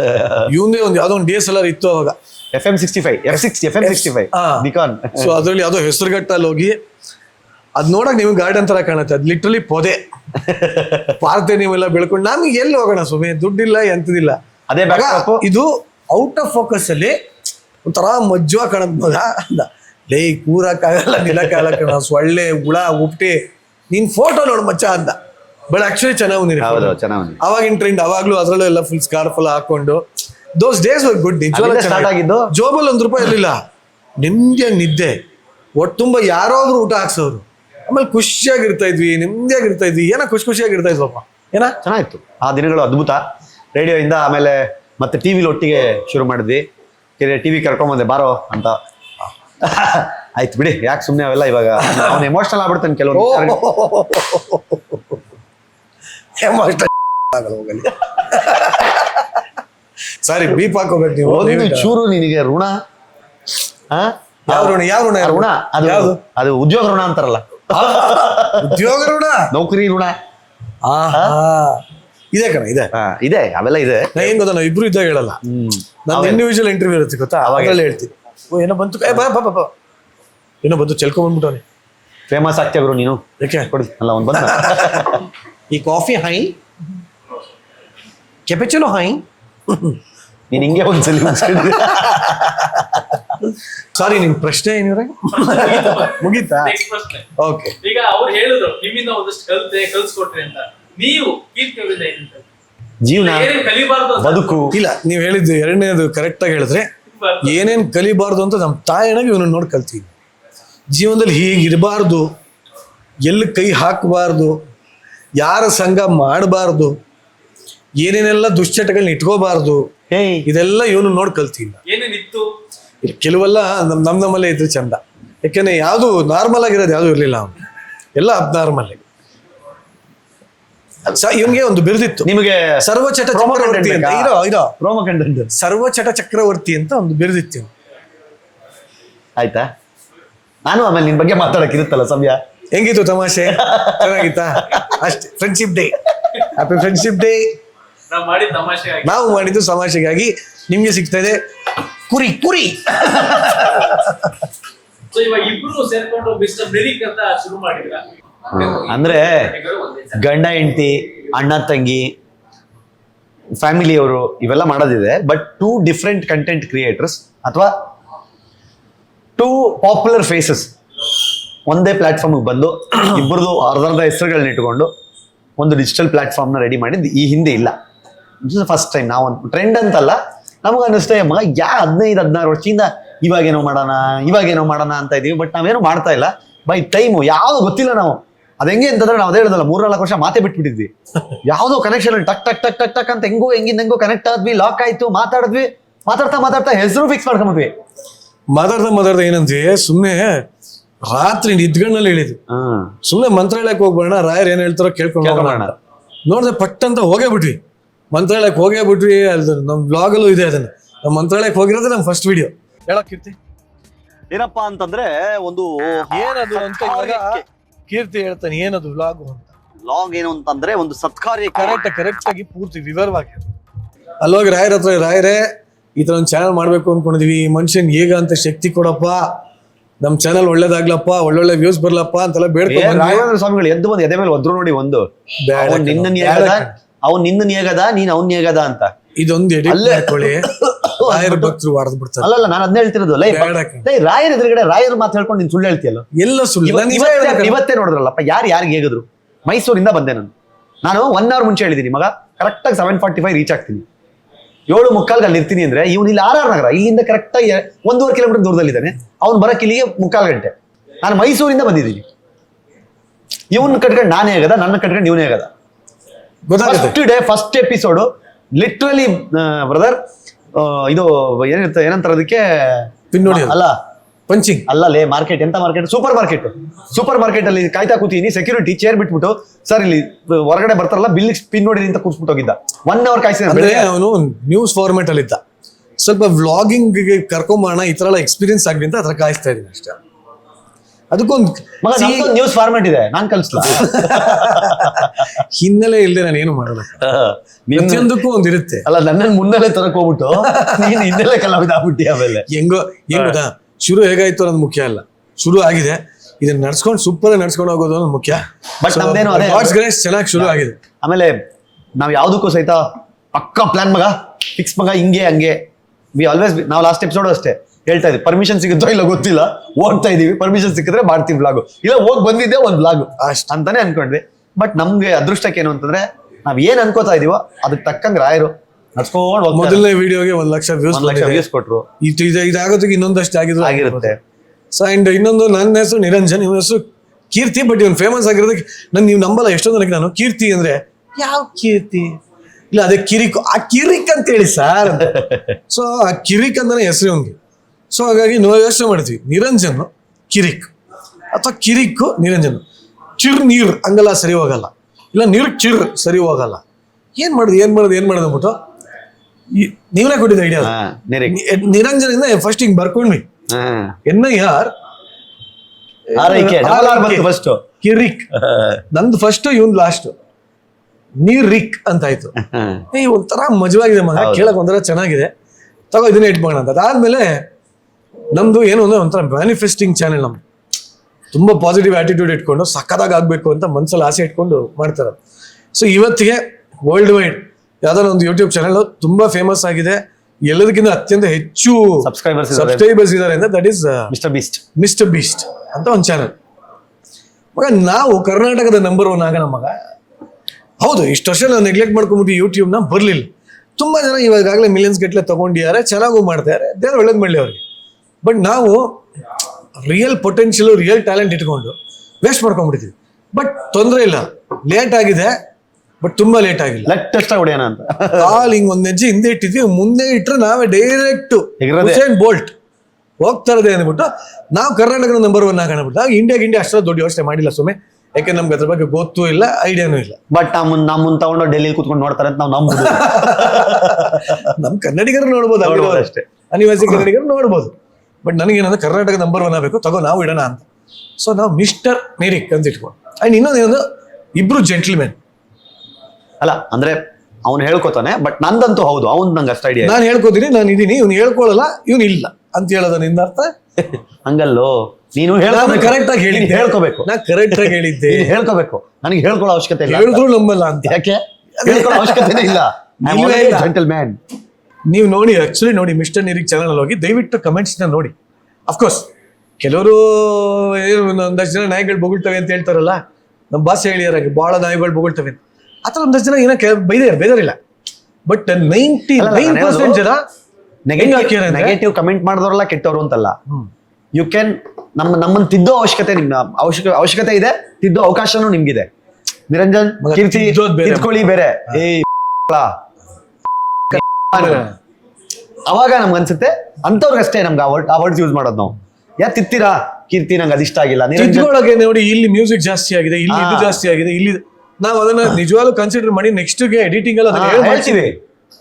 ಒಂದು ಯಾವ್ದೋ ಒಂದು ಡಿ ಎಸ್ ಎಲ್ ಆರ್ ಇತ್ತು ಅವಾಗ. F M sixty five F six F M sixty five. Nikon so ಅದ್ರಲ್ಲಿ ಯಾವುದೋ ಹೆಸರುಘಟ್ಟಲ್ಲಿ ಹೋಗಿ ಅದ್ ನೋಡಕ್ ನಿಮ್ಗೆ ಗಾರ್ಡನ್ ತರ ಕಾಣುತ್ತೆ. ಅದ್ ಲಿಟ್ರಲಿ ಪೊದೆ. ಪಾರ್ತೆ ನೀವೆಲ್ಲ ಬೆಳ್ಕೊಂಡು ನಮ್ಗೆ ಎಲ್ಲಿ ಹೋಗೋಣ ಸುಮ್ಮನೆ ದುಡ್ಡಿಲ್ಲ ಎಂತದಿಲ್ಲ ಅದೇ ಮಗ, ಇದು ಔಟ್ ಆಫ್ ಫೋಕಸ್ ಅಲ್ಲಿ ಒಂಥರ ಮಜ್ಜುವ ಕಾಣದ್ ಮಗ ಅಂದ. ಲೇ ಕೂರಕ್ಕಾಗಲ್ಲ ನಿಲ್ಲಕ್ಕಾಗಲ್ಲ ಕಣ ಸೊಳ್ಳೆ ಹುಳ ಉಪ್ಟಿ. ನೀನ್ ಫೋಟೋ ನೋಡು ಮಚ್ಚ ಅಂದ. ಬಟ್ ಆಕ್ಚುಲಿ ಚೆನ್ನಾಗಿ ಬಂದಿರ ಅವಾಗಿನ ಟ್ರೆಂಡ್ ಅವಾಗ್ಲೂ ಅದ್ರಲ್ಲೂ ಎಲ್ಲ ಫುಲ್ ಸ್ಕಾರ್ಫ್ ಎಲ್ಲ ಹಾಕೊಂಡು. ದೋಸ್ ಡೇಸ್ ಗುಡ್ ಅಲ್ಲಿಂದ ಸ್ಟಾರ್ಟ್ ಆಗಿದ್ದು? ಜೋಬಲ್ ಒಂದ್ ರೂಪಾಯಿ ಇರಲಿಲ್ಲ. ನಿಮ್ಗೆ ನಿದ್ದೆ. ಒಟ್ಟು ತುಂಬ ಯಾರೋ ಒಬ್ರು ಊಟ ಹಾಕ್ಸೋರು. ಆಮೇಲೆ ಖುಷಿಯಾಗಿರ್ತಾ ಇದ್ವಿ ನೆಮ್ಮದಿಯಾಗಿರ್ತಾ ಇದ್ವಿ. ಏನೋ ಖುಷಿ ಖುಷಿಯಾಗಿರ್ತಾ ಇದ್ವಪ್ಪ. ಏನ? ಚೆನ್ನಾಗಿತ್ತು. ಆ ದಿನಗಳು ಅದ್ಭುತ. ರೇಡಿಯೋ ಇಂದ ಆಮೇಲೆ ಮತ್ತೆ ಟಿವಿಲಿ ಒಟ್ಟಿಗೆ ಶುರು ಮಾಡಿದ್ವಿ. ಟಿವಿ ಕರ್ಕೊಂಬಂದೆ ಬಾರೋ ಅಂತ. ಆಯ್ತು ಬಿಡಿ ಯಾಕೆ ಸುಮ್ಮನೆ ಅವೆಲ್ಲ ಇವಾಗ? ಅವನು ಎಮೋಷನಲ್ ಆಗ್ಬಿಡ್ತಾನೆ ಕೆಲವೊಂದು ಸಾರಿ ಬೀಪ್ ಹಾಕೋಬೇಕು ನೀವು. ಒಂದು ಚೂರು ನಿನಗೆ ಋಣ. ಆ? ಯಾವ ಋಣ ಯಾವ ಋಣ? ಋಣ ಅದು ಅದು ಉದ್ಯೋಗ ಋಣ ಅಂತಾರಲ್ಲ. ಉದ್ಯೋಗ ಋಣ ನೌಕರಿ ಋಣ ಆಹಾ. ಇದೆ ಕಣ ಇದೆ. ಆ, ಇದೆ ಅವೆಲ್ಲ ಇದೆ. ನಾ ಏನ್ ಗೊತ್ತಾ ನಾವು ಇಬ್ರು ಇದ್ದಾಗ ಹೇಳಲ್ಲ. ನಾನು ಇಂಡಿವಿಜುವಲ್ ಇಂಟರ್ವ್ಯೂ ಇರುತ್ತೆ ಗೊತ್ತಾ? ಅವಾಗ ಅವಾಗಲೇ ಹೇಳ್ತೀನಿ. ಓ ಏನೋ ಬಂತು ಏ ಬಾ ಬಾ ಬಾ, ಬಾ. ಏನೋ ಬಂತು ಚೆಲ್ಕೊ ಬಂದ್ಬಿಟ್ಟವನೆ. ಫೇಮಸ್ ಆಗ್ತೀಯ ಗುರು ನೀನು? ಯಾಕೆ? ಕೊಡಿ. ಅಲ್ಲ ಒಂದು ಬಂದ. ಈ ಕಾಫಿ ಹೈ ಕೆಪೆಚನೋ ಹೈ ನೀನ್ ಹಿಂಗೆ ಒಂದ್ಸಲಿ ಸಲ ಸಾರಿ ನಿಮ್ ಪ್ರಶ್ನೆ ಏನಿವ್ರೆ ಮುಗೀತಾ? ನೆಕ್ಸ್ಟ್ ಪ್ರಶ್ನೆ. ಓಕೆ ಈಗ ಅವ್ರು ಹೇಳಿದ್ರು ನಿಮ್ಮಿಂದ ಒಂದಷ್ಟು ಕಲ್ತೆ ಕಲ್ಸ್ಕೊಟ್ರಿ ಅಂತ. ನೀವು? ಜೀವನ ಬದುಕು. ಇಲ್ಲ ನೀವು ಹೇಳಿದ್ದು ಎರಡನೇದು ಕರೆಕ್ಟ್ ಆಗಿ ಹೇಳಿದ್ರೆ ಏನೇನ್ ಕಲಿಬಾರ್ದು ಅಂತ ನಮ್ಮ ತಾಯಿನಾಗ ಇವನು ನೋಡಿ ಕಲ್ತೀವಿ ಜೀವನದಲ್ಲಿ ಹೀಗೆ ಇರಬಾರ್ದು ಎಲ್ಲಿ ಕೈ ಹಾಕಬಾರ್ದು ಯಾರ ಸಂಘ ಮಾಡಬಾರ್ದು ಏನೇನೆಲ್ಲ ದುಶ್ಚಟಗಳನ್ನ ಇಟ್ಕೋಬಾರ್ದು ಇದೆಲ್ಲ ಇವನು ನೋಡಿ ಕಲ್ತೀನಿ ಏನೇನಿತ್ತು? ಕೆಲವೆಲ್ಲ ನಮ್ ನಮ್ ನಮ್ಮಲ್ಲೇ ಇದ್ರೆ ಚಂದ. ಯಾಕೆಂದ್ರೆ ಯಾವುದು ನಾರ್ಮಲ್ ಆಗಿರೋದು ಯಾವುದು ಇರಲಿಲ್ಲ ಅವನು. ಎಲ್ಲ ಅಬ್ನಾರ್ಮಲ್ ಇವನ್ಗೆ ಒಂದು ಬಿರುದಿತ್ತು. ನಿಮಗೆ ಸರ್ವಚಟ ಚಕ್ರವರ್ತಿ ಇರೋ ಇರೋ. ಪ್ರೋಮೋ ಕಂಟೆಂಟ್ ಸರ್ವಚಟ ಚಕ್ರವರ್ತಿ ಅಂತ ಒಂದು ಬಿರುದಿತ್ತು ಆಯ್ತಾ? ನಾನು ಆಮೇಲೆ ನಿನ್ ಬಗ್ಗೆ ಮಾತಾಡಕ್ ಇರುತ್ತಲ್ಲ ಸಮಯ ಹೆಂಗಿತ್ತು ತಮಾಷೆ? ಚೆನ್ನಾಗಿತ್ತಾ? ಅಷ್ಟೇ. Friendship day happy friendship day ನಾವು ಮಾಡಿದ್ದು ತಮಾಷೆಗಾಗಿ ನಿಮ್ಗೆ ಸಿಗ್ತಾ ಇದೆ ಕುರಿ. ಕುರಿ ಅಂದ್ರೆ ಗಂಡ ಹೆಂಡತಿ ಅಣ್ಣ ತಂಗಿ ಫ್ಯಾಮಿಲಿಯವರು ಇವೆಲ್ಲ ಮಾಡೋದಿದೆ but two different content creators ಅಥವಾ ಟೂ ಪಾಪ್ಯುಲರ್ ಫೇಸಸ್ ಒಂದೇ ಪ್ಲಾಟ್ಫಾರ್ಮ್ಗೆ ಬಂದು ಇಬ್ಬರದು ಅರ್ಧರ್ಧ ಹೆಸರುಗಳನ್ನ ಇಟ್ಕೊಂಡು ಒಂದು ಡಿಜಿಟಲ್ ಪ್ಲಾಟ್ಫಾರ್ಮ್ನ ರೆಡಿ ಮಾಡಿದ್ದು ಈ ಹಿಂದೆ ಇಲ್ಲ. ಫಸ್ಟ್ ಟೈಮ್ ನಾವೊಂದು ಟ್ರೆಂಡ್ ಅಂತಲ್ಲ ನಮಗೆ ಅನ್ನಿಸ್ತೇ ಮಗ ಯಾ ಹದಿನೈದು ಹದಿನಾರು ವರ್ಷದಿಂದ ಇವಾಗೇನೋ ಮಾಡೋಣ ಇವಾಗೇನೋ ಮಾಡೋಣ ಅಂತ ಇದೀವಿ ಬಟ್ ನಾವೇನು ಮಾಡ್ತಾ ಇಲ್ಲ. ಬೈ ಟೈಮು ಯಾವುದು ಗೊತ್ತಿಲ್ಲ ನಾವು. ಅದು ಹೆಂಗೆ ಅಂತಂದ್ರೆ ನಾವು ಅದೇ ಹೇಳಿದಲ್ಲ ಮೂರ್ನಾಲ್ಕು ವರ್ಷ ಮಾತೇ ಬಿಟ್ಬಿಟ್ಟಿದ್ವಿ. ಯಾವುದೋ ಕನೆಕ್ಷನ್ ಟಕ್ ಟಕ್ ಟಕ್ ಟಕ್ ಟಕ್ ಅಂತ ಹೆಂಗೋ ಹೆಂಗಿಂದ ಹೆಂಗೋ ಕನೆಕ್ಟ್ ಆದ್ವಿ ಲಾಕ್ ಆಯ್ತು ಮಾತಾಡಿದ್ವಿ ಮಾತಾಡ್ತಾ ಮಾತಾಡ್ತಾ ಹೆಸರು ಫಿಕ್ಸ್ ಮಾಡ್ಕೊಂಬಿಟ್ವಿ ಮಾತಾಡ್ತಾ ಮಾತಾಡ್ತಾ ಏನಂದ್ರೆ ಸುಮ್ಮನೆ ರಾತ್ರಿ ನಿದ್ಗಣ್ಣಲ್ಲಿ ಹೇಳಿದ್ವಿ. ಹ್ಮ್ ಸುಮ್ಮನೆ ಮಂತ್ರಾಲಯಕ್ಕೆ ಹೋಗ್ಬೋಣ ರಾಯರ್ ಏನ್ ಹೇಳ್ತಾರೋ ಕೇಳ್ಕೊಂಡು ನೋಡಿದ್ರೆ ಕೇಳ್ಕೊಂಡ್ ಅಂತ. ನೋಡ್ದೆ ಪಟ್ ಅಂತ ಹೋಗೇ ಬಿಟ್ವಿ. ಮಂತ್ರಾಲಯಕ್ಕೆ ಹೋಗೇ ಬಿಟ್ವಿ ಅದು ನಮ್ ಬ್ಲಾಗಲ್ಲೂ ಇದೆ ಅದನ್ನ. ನಮ್ಮ ಮಂತ್ರಾಲಯಕ್ಕೆ ಹೋಗಿರೋದು ನಮ್ಮ ಫಸ್ಟ್ ವಿಡಿಯೋ ಹೇಳಕ್ ಕೀರ್ತಿ? ಏನಪ್ಪಾ ಅಂತಂದ್ರೆ ಒಂದು ಏನದು ಅಂತ ಇವಾಗ ಕೀರ್ತಿ ಹೇಳ್ತಾನೆ ಏನದು ಬ್ಲಾಗ್ ಅಂತ? ಲಾಗ್ ಏನು ಅಂತಂದ್ರೆ ಒಂದು ಸತ್ಕಾರ್ಯ ಕರೆಕ್ಟ್ ಕರೆಕ್ಟ್ ಆಗಿ ಪೂರ್ತಿ ವಿವರವಾಗಿ ಅಲ್ಲೋಗಿ ರಾಯರ್ ಹತ್ರ ರಾಯರೇ ಈ ತರ ಒಂದು ಚಾನಲ್ ಮಾಡ್ಬೇಕು ಅನ್ಕೊಂಡಿದ್ವಿ. ಈ ಮನುಷ್ಯನ್ ಈಗ ಅಂತ ಶಕ್ತಿ ಕೊಡಪ್ಪ. ನಮ್ ಚಾನಲ್ ಒಳ್ಳೇದಾಗ್ಲಪ್ಪ ಒಳ್ಳೊಳ್ಳೆ ವ್ಯೂಸ್ ಬರ್ಲಪ್ಪ ಅಂತೆಲ್ಲ ಬೇಡ. ರಾಘವೇಂದ್ರ ಸ್ವಾಮಿಗಳು ಎದ್ದು ಬಂದು ಎದೆ ಮೇಲೆ ಒದ್ರು ನೋಡಿ ಒಂದು. ಬೇಡ ನಿನ್ನ ಅವ್ನ್ ನಿನ್ನ ನಿಯಗದ ನೀನ್ ಅವ್ನ ನಿಯಗದ ಅಂತ. ಇದೊಂದು ಎಡಿಟ್ ಅಲ್ಲೇ- ಮಾಡ್ಕೊಳ್ಳಿ. ರಾಯರ್ ಭಕ್ತರು ಹೊಡೆದ್ ಬಿಡ್ತಾರೆ ಅಲ್ಲಲ್ಲ ನಾನು ಅದನ್ನ ಹೇಳ್ತಿರೋದು. ಲೈ ಬೇಡ ಕಣೋ. ಲೈ ರಾಯರ್ ಎದುರುಗಡೆ ರಾಯರ್ ಮಾತು ಹೇಳ್ಕೊಂಡು ನೀನ್ ಸುಳ್ಳು ಹೇಳ್ತಿಯಲ್ಲ? ಎಲ್ಲ ಸುಳ್ಳು. ಇವ- ನಾನ್ ನಿಜ ಇವತ್ತೇ ನೋಡಿದ್ರಲ್ಲಪ್ಪ ಯಾರು ಯಾರಿಗೆ ಹೇಗಿದ್ರು? ಮೈಸೂರಿಂದ ಬಂದೆ ನಾನು. ನಾನು ಒನ್ ಅವರ್ ಮುಂಚೆ ಹೇಳಿದೀನಿ ಮಗ. ಕರೆಕ್ಟ್ ಆಗಿ ಸೆವೆನ್ ಫಾರ್ಟಿ ಫೈವ್ ರೀಚ್ ಆಗ್ತೀನಿ. ಏಳು ಮುಕ್ಕಾಲ್ಗೆ ಅಲ್ಲಿ ಇರ್ತೀನಿ ಅಂದ್ರೆ ಇವ್ನು ಇಲ್ಲಿ ಆರ್ ಆರ್ ನಗರ ಇಲ್ಲಿಂದ ಕರೆಕ್ಟ್ ಆಗಿ ಒಂದೂವರೆ ಕಿಲೋಮೀಟರ್ ದೂರದಲ್ಲಿದ್ದಾನೆ. ಅವ್ನು ಬರಕ್ಕೆ ಇಲ್ಲಿಗೆ ಮುಕ್ಕಾಲ್ ಗಂಟೆ. ನಾನು ಮೈಸೂರಿಂದ ಬಂದಿದ್ದೀನಿ. ಇವನ್ ಕಟ್ಕೊಂಡು ನಾನೇ ಆಗದ ನನ್ನ ಕಟ್ಕೊಂಡು ಇವನೇ ಆಗದ. First day first episode literally brother ಇದು ಏನಿರ್ತದೆ ಏನಂತಾರೆ ಅದಕ್ಕೆ? ನೋಡಿ ಅಲ್ಲ. ಪಂಚಿಂಗ್. ಅಲ್ಲ ಲೇ ಮಾರ್ಕೆಟ್ ಎಂತ market? Super market super market ಅಲ್ಲಿ ಕಾಯ್ತಾ ಕೂತೀನಿ ಸೆಕ್ಯೂರಿಟಿ ಚೇರ್ ಬಿಟ್ಬಿಟ್ಟು ಸರ್ ಇಲ್ಲಿ ಹೊರಗಡೆ ಬರ್ತಾರಲ್ಲ ಬಿಲ್ಲಿ ಪಿನ್ ನೋಡಿ ಅಂತ ಕೂರ್ಸ್ಬಿಟ್ಟು ಹೋಗಿದ್ದ. ಒನ್ ಅವರ್ ಅಂದ್ರೆ ಕಾಯ್ಸಿದ ಅವನು ನ್ಯೂಸ್ ಫಾರ್ಮೆಟ್ ಅಲ್ಲಿ ಇದ್ದ ಸ್ವಲ್ಪ ವ್ಲಾಗಿಂಗ್ ಕರ್ಕೊಂಬೋಣ ಈ ತರ ಎಲ್ಲ ಎಕ್ಸ್ಪೀರಿಯನ್ಸ್ ಆಗಲಿ ಅಂತ ಅದ್ರ ಕಾಯಿಸ್ತಾ ಇದ್ದೀನಿ ಅಷ್ಟೇ. ಅದಕ್ಕೊಂದು ಮಗ ನ್ಯೂಸ್ ಫಾರ್ಮೆಟ್ ಇದೆ ನಾನ್ ಕಲಿಸ್ಲ ಹಿನ್ನೆಲೆ ಇಲ್ಲದೆ ನಾನು ಏನು ಮಾಡಲ್ಲ. ಪ್ರತಿಯೊಂದಕ್ಕೂ ಒಂದ್ ಇರುತ್ತೆ. ಅಲ್ಲ ನನ್ನ ಮುನ್ನೆಲೆ ತರಕ್ ಹೋಗ್ಬಿಟ್ಟು ನೀನು ಹಿನ್ನೆಲೆ ಕಲಾವಿದ ಆಗ್ಬಿಟ್ಟಿ ಆಮೇಲೆ. ಹೆಂಗೋ ಹೆಂಗ ಶುರು ಹೇಗಾಯ್ತು ಅನ್ನೋದು ಮುಖ್ಯ ಅಲ್ಲ. ಶುರು ಆಗಿದೆ. ಇದನ್ನ ನಡ್ಸ್ಕೊಂಡು ಸೂಪರ್ ನಡ್ಸ್ಕೊಂಡು ಹೋಗೋದು ಅನ್ನೋದು ಮುಖ್ಯ. ಬಟ್ ನಮ್ದೇನು ಅದೇ- ಗಾಡ್ಸ್ ಗ್ರೇಸ್ ಚೆನ್ನಾಗಿ ಶುರು ಆಗಿದೆ. ಆಮೇಲೆ ನಾವ್ ಯಾವುದಕ್ಕೂ ಸಹಿತ ಪಕ್ಕ ಪ್ಲಾನ್ ಮಗ ಫಿಕ್ಸ್ ಮಗ ಹಿಂಗೆ ಹಂಗೆ. ವಿ ಆಲ್ವೇಸ್ ನಾವು ಲಾಸ್ಟ್ ಎಪಿಸೋಡ್ ಅಷ್ಟೇ. ಹೇಳ್ತಾ ಇದ್ದೀವಿ ಪರ್ಮಿಷನ್ ಸಿಗುತ್ತೋ ಇಲ್ಲ ಗೊತ್ತಿಲ್ಲ. ಹೋಗ್ತಾ ಇದೀವಿ. ಪರ್ಮಿಷನ್ ಸಿಕ್ಕಿದ್ರೆ ಮಾಡ್ತೀವಿ ಬ್ಲಾಗ್ ಇಲ್ಲ ಹೋಗ್ ಬಂದಿದ್ದೆ ಒಂದು ಬ್ಲಾಗ್ ಅಷ್ಟ್. ಅಂತಾನೆ ಅನ್ಕೊಂಡ್ವಿ. ಬಟ್ ನಮ್ಗೆ ಅದೃಷ್ಟಕ್ಕೆ ಏನು ಅಂತಂದ್ರೆ ನಾವ್ ಏನ್ ಅನ್ಕೋತಾ ಇದೀವೋ ಅದಕ್ಕೆ ತಕ್ಕಂಗೆ ರಾಯರು ನಡ್ಸ್ಕೊಂಡು. ಮೊದಲನೇ ವಿಡಿಯೋಗೆ ಒಂದ್ ಲಕ್ಷ ವ್ಯೂಸ್ ಲಕ್ಷ ವ್ಯೂಸ್ ಕೊಟ್ರು. ಇದು ಇದು ಇದಾಗೋದಕ್ಕೆ ಇನ್ನೊಂದಷ್ಟು ಆಗಿದ್ರು. ಆಗಿರುತ್ತೆ. ಸೊ ಅಂಡ್ ಇನ್ನೊಂದು ನನ್ನ ಹೆಸರು ನಿರಂಜನ್ ಇವನ ಹೆಸರು ಕೀರ್ತಿ ಬಟ್ ಇವನ್ ಫೇಮಸ್ ಆಗಿರೋದಕ್ಕೆ ನನ್ ನೀವು ನಂಬಲ್ಲ ಎಷ್ಟೊಂದು ನನಗೆ ನಾನು ಕೀರ್ತಿ ಅಂದ್ರೆ ಯಾವ ಕೀರ್ತಿ? ಇಲ್ಲ ಅದೇ ಕಿರಿಕ್ ಆ ಕಿರಿಕ್ ಅಂತ ಹೇಳಿ ಸರ್ ಸೊ ಆ ಕಿರಿಕ್ ಅಂತಾನೆ ಹೆಸರು ಇವನ್ಗೆ. ಸೊ ಹಾಗಾಗಿ ನಾವು ಯೋಚನೆ ಮಾಡ್ತೀವಿ ನಿರಂಜನ್ ಕಿರಿಕ್. ಅಥವಾ ಕಿರಿಕ್ ನಿರಂಜನ್. ಚಿರ್ ನೀರ್ ಹಂಗಲ್ಲ ಸರಿ ಹೋಗಲ್ಲ. ಇಲ್ಲ ನೀರ್ ಚಿರ್ ಸರಿ ಹೋಗಲ್ಲ. ಏನ್ ಮಾಡುದು ಏನ್ ಮಾಡುದು ಏನ್ ಮಾಡುದು ಅಂದ್ಬಿಟ್ಟು ಈ- ನೀವೇ ಕೊಟ್ಟಿದ್ದ ಐಡಿಯಾ ನಿರಂಜನ್ ಇಂದ ನಿರಂಜನಿಂದ ಫಸ್ಟ್ ಹಿಂಗ್ ಬರ್ಕೊಂಡ್ವಿ. ಎನ್ ಐ ಆರ್ ಫಸ್ಟ್ ಕಿರಿಕ್. ನಂದು ಫಸ್ಟ್ ಇವನ್ ಲಾಸ್ಟ್ ನೀರ್ ರಿಕ್ ಅಂತ ಆಯ್ತು ಒಂಥರ ಮಜವಾಗಿದೆ ಮಗ. ಕೇಳಕ್ ಒಂಥರ ಚೆನ್ನಾಗಿದೆ. ತಗೋ ಇದನ್ನ ಇಟ್ಬೋಣ ಅಂತ. ಅದಾದ್ಮೇಲೆ ನಮ್ದು ಏನು ಅಂದ್ರೆ ಒಂಥರ ಮ್ಯಾನಿಫೆಸ್ಟಿಂಗ್ ಚಾನೆಲ್ ನಮ್ದು. ತುಂಬಾ ಪಾಸಿಟಿವ್ ಆಟಿಟ್ಯೂಡ್ ಇಟ್ಕೊಂಡು ಸಕ್ಕದಾಗ ಆಗ್ಬೇಕು ಅಂತ ಮನಸ್ಸಲ್ಲಿ ಆಸೆ ಇಟ್ಕೊಂಡು ಮಾಡ್ತಾರೆ. ಸೊ ಇವತ್ತಿಗೆ ವರ್ಲ್ಡ್ ವೈಡ್ ಯಾವ್ದಾರ ಒಂದು ಯೂಟ್ಯೂಬ್ ಚಾನೆಲ್ ತುಂಬಾ ಫೇಮಸ್ ಆಗಿದೆ. ಎಲ್ಲದಕ್ಕಿಂತ ಅತ್ಯಂತ ಹೆಚ್ಚು ಸಬ್ಸ್ಕ್ರೈಬರ್ಸ್ ಸಬ್ಸ್ಕ್ರೈಬರ್ಸ್ ಇದಾರೆ ಅಂದ್ರೆ that is mister beast mister beast ಅಂತ ಒಂದು ಚಾನೆಲ್ ಮಗ ನಾವು ಕರ್ನಾಟಕದ ನಂಬರ್ ಒನ್ ಆಗ ಮಗ. ಹೌದು ಇಷ್ಟು ವರ್ಷ ನಾವು ನೆಗ್ಲೆಕ್ಟ್ ಮಾಡ್ಕೊಂಡ್ಬಿಟ್ಟು ಯೂಟ್ಯೂಬ್ನ ಬರಲಿಲ್ಲ. ತುಂಬ ಜನ ಇವಾಗಾಗಲೇ ಮಿಲಿಯನ್ಸ್ ಗಟ್ಟಲೆ ತಗೊಂಡಿದ್ದಾರೆ ಚೆನ್ನಾಗೂ ಮಾಡ್ತಾರೆ ದೇವ್ರು ಒಳ್ಳೇದು ಮಾಡಲಿ ಅವ್ರಿಗೆ. ಬಟ್ ನಾವು ರಿಯಲ್ ಪೊಟೆನ್ಷಿಯಲ್ ರಿಯಲ್ ಟ್ಯಾಲೆಂಟ್ ಇಟ್ಕೊಂಡು ವೇಸ್ಟ್ ಮಾಡ್ಕೊಂಡ್ಬಿಡ್ತೀವಿ ಬಟ್ ತೊಂದರೆ ಇಲ್ಲ. ಲೇಟ್ ಆಗಿದೆ ಬಟ್ ತುಂಬಾ ಲೇಟ್ ಆಗಿಲ್ಲ. ಹೊಡೆಯೋಣ ಅಂತ. ಕಾಲ್ ಹಿಂಗ್ ಒಂದ್ ಹೆಜ್ಜೆ ಹಿಂದೆ ಇಟ್ಟಿದ್ವಿ ಮುಂದೆ ಇಟ್ಟರೆ ನಾವೇ ಡೈರೆಕ್ಟ್ ಹುಸೇನ್ ಬೋಲ್ಟ್ ಹೋಗ್ತಾ ಇರೋದೇ ಅಂದ್ಬಿಟ್ಟು ನಾವು ಕರ್ನಾಟಕದ ನಂಬರ್ ಒನ್ ಆಗೋಣ ಬಿಟ್ಟು ಇಂಡಿಯಾಗೆ ಇಂಡಿಯಾ ಅಷ್ಟೊಂದು ದೊಡ್ಡ ಯೋಚನೆ ಮಾಡಿಲ್ಲ ಸುಮ್ಮನೆ ಯಾಕೆ ನಮ್ಗೆ ಅದ್ರ ಬಗ್ಗೆ ಗೊತ್ತೂ ಇಲ್ಲ ಐಡಿಯಾನೂ ಇಲ್ಲ. ಬಟ್ ನಮ್ಮ ನಮ್ಮನ್ ತಗೊಂಡು ಡೆಲ್ಲಿ ಕೂತ್ಕೊಂಡು ನೋಡ್ತಾರೆ ಅಂತ ನಾವು ನಮ್ಮ ನಮ್ಮ ಕನ್ನಡಿಗರು ನೋಡ್ಬೋದು ಅಷ್ಟೇ. ಅನಿವಾಸಿ ಕನ್ನಡಿಗರು ನೋಡ್ಬೋದು. ಬಟ್ ನನಗೇನಂದ್ರೆ ಕರ್ನಾಟಕ ನಂಬರ್ ಒನ್ ಆಗಬೇಕು. ತಗೋ ನಾವು ಇಡೋಣ ಅಂತ. ಸೊ ನಾವು ಮಿಸ್ಟರ್ ಮೇರಿಕ್ ಅಂತ ಇಟ್ಕೊ ಆ್ಯಂಡ್ ಇನ್ನೊಂದು ಏನಂದ್ರೆ ಇಬ್ರು ಜೆಂಟ್ಲ್ಮೆನ್ ಅಲ್ಲ ಅಂದ್ರೆ ಅವ್ನು ಹೇಳ್ಕೊತಾನೆ ಬಟ್ ನಂದಂತೂ ಹೌದು ಅವ್ನು ನಂಗೆ ಅಷ್ಟು ಐಡಿಯಾ ನಾನು ಹೇಳ್ಕೊತೀನಿ ನಾನು ಇದೀನಿ ಇವ್ನು ಹೇಳ್ಕೊಳ್ಳಲ್ಲ ಇವ್ನು ಇಲ್ಲ ಅಂತ ಹೇಳೋದು ನಿನ್ನ ಅರ್ಥ ಹಂಗಲ್ಲೋ ನೀನು. ಕರೆಕ್ಟ್ ಆಗಿ ನೀನು ಹೇಳಿದ್ದೆ ಹೇಳ್ಕೋಬೇಕು. ನಾ ಕರೆಕ್ಟ್ ಆಗಿ ಹೇಳಿದ್ದೆ. ಹೇಳ್ಕೋಬೇಕು. ನನಗೆ ಹೇಳ್ಕೊಳ್ಳೋ ಅವಶ್ಯಕತೆ ಇಲ್ಲ ಹೇಳಿದ್ರು ನಂಬಲ್ಲ ಅಂತ. ಯಾಕೆ? ಹೇಳ್ಕೊಳ್ಳೋ ಅವಶ್ಯಕತೆ ಇಲ್ಲ. ಜೆಂಟಲ್ ಮ್ಯಾನ್ ನೀವು ನೋಡಿ ಆಕ್ಚುಲಿ ನೋಡಿ ಮಿಸ್ಟರ್ ನೀರಿಗೆ ಚಾನಲ್ ಹೋಗಿ ದಯವಿಟ್ಟು ಕಮೆಂಟ್ಸ್ನ ನೋಡಿ. ಅಫ್ಕೋರ್ಸ್ ಕೆಲವರು ಏನು ಒಂದಷ್ಟು ಜನ ನಾಯಿಗಳು ಬೊಗಳ್ತವೆ ಅಂತ ಹೇಳ್ತಾರಲ್ಲ ನಮ್ಮ ಭಾಷೆ ಹೇಳಿದಾರೆ ಬಹಳ ನಾಯಿಗಳು ಬೊಗಳ್ತವೆ ಅಂತ. ಆ ಥರ ಒಂದಷ್ಟು ಜನ ಏನೋ ಬೈದಾರ ಬೇದಾರಿಲ್ಲ ಬಟ್ ನೈಂಟಿ ನೈನ್ ಪರ್ಸೆಂಟ್ ಜನ ಹೆಂಗ್ ನೆಗೆಟಿವ್ ಕಮೆಂಟ್ ಮಾಡಿದವರಲ್ಲ ಕೆಟ್ಟವರು ಅಂತಲ್ಲ. ಯು ಕ್ಯಾನ್ ನಮ್ಮ ನಮ್ಮನ್ನು ತಿದ್ದೋ ಅವಶ್ಯಕತೆ ನಿಮ್ಮ ಅವಶ್ಯಕ ಅವಶ್ಯಕತೆ ಇದೆ ತಿದ್ದೋ ಅವಕಾಶನೂ ನಿಮ್ಗಿದೆ. ನಿರಂಜನ್ ಕೀರ್ತಿ. ತಿದ್ಕೊಳ್ಳಿ ಬೇರೆ. ಏ ಅವಾಗ ನಮ್ಗೆ ಅನ್ಸುತ್ತೆ ಅಂತವ್ರಿಗಷ್ಟೇ ನಮ್ಗೆ ಆ ವರ್ಡ್ಸ್ ಯೂಸ್ ಮಾಡೋದು ನಾವು. ಯಾ ತಿತ್ತೀರಾ? ಕೀರ್ತಿ ನಂಗೆ ಅದಿಷ್ಟ ಆಗಿಲ್ಲ. ನಿರಂಜನ್ ನೋಡಿ ಇಲ್ಲಿ ಮ್ಯೂಸಿಕ್ ಜಾಸ್ತಿ ಆಗಿದೆ ಇಲ್ಲಿ ಇದು ಹಾ. ಜಾಸ್ತಿ ಆಗಿದೆ ಇಲ್ಲಿ ನಾವು ಅದನ್ನ ನಿಜವಾಗ್ಲೂ ಕನ್ಸಿಡರ್ ಮಾಡಿ ನೆಕ್ಸ್ಟ್ಗೆ ಎಡಿಟಿಂಗ್ ಎಲ್ಲ ಹಾ, ಹೇಳ್ತೀವಿ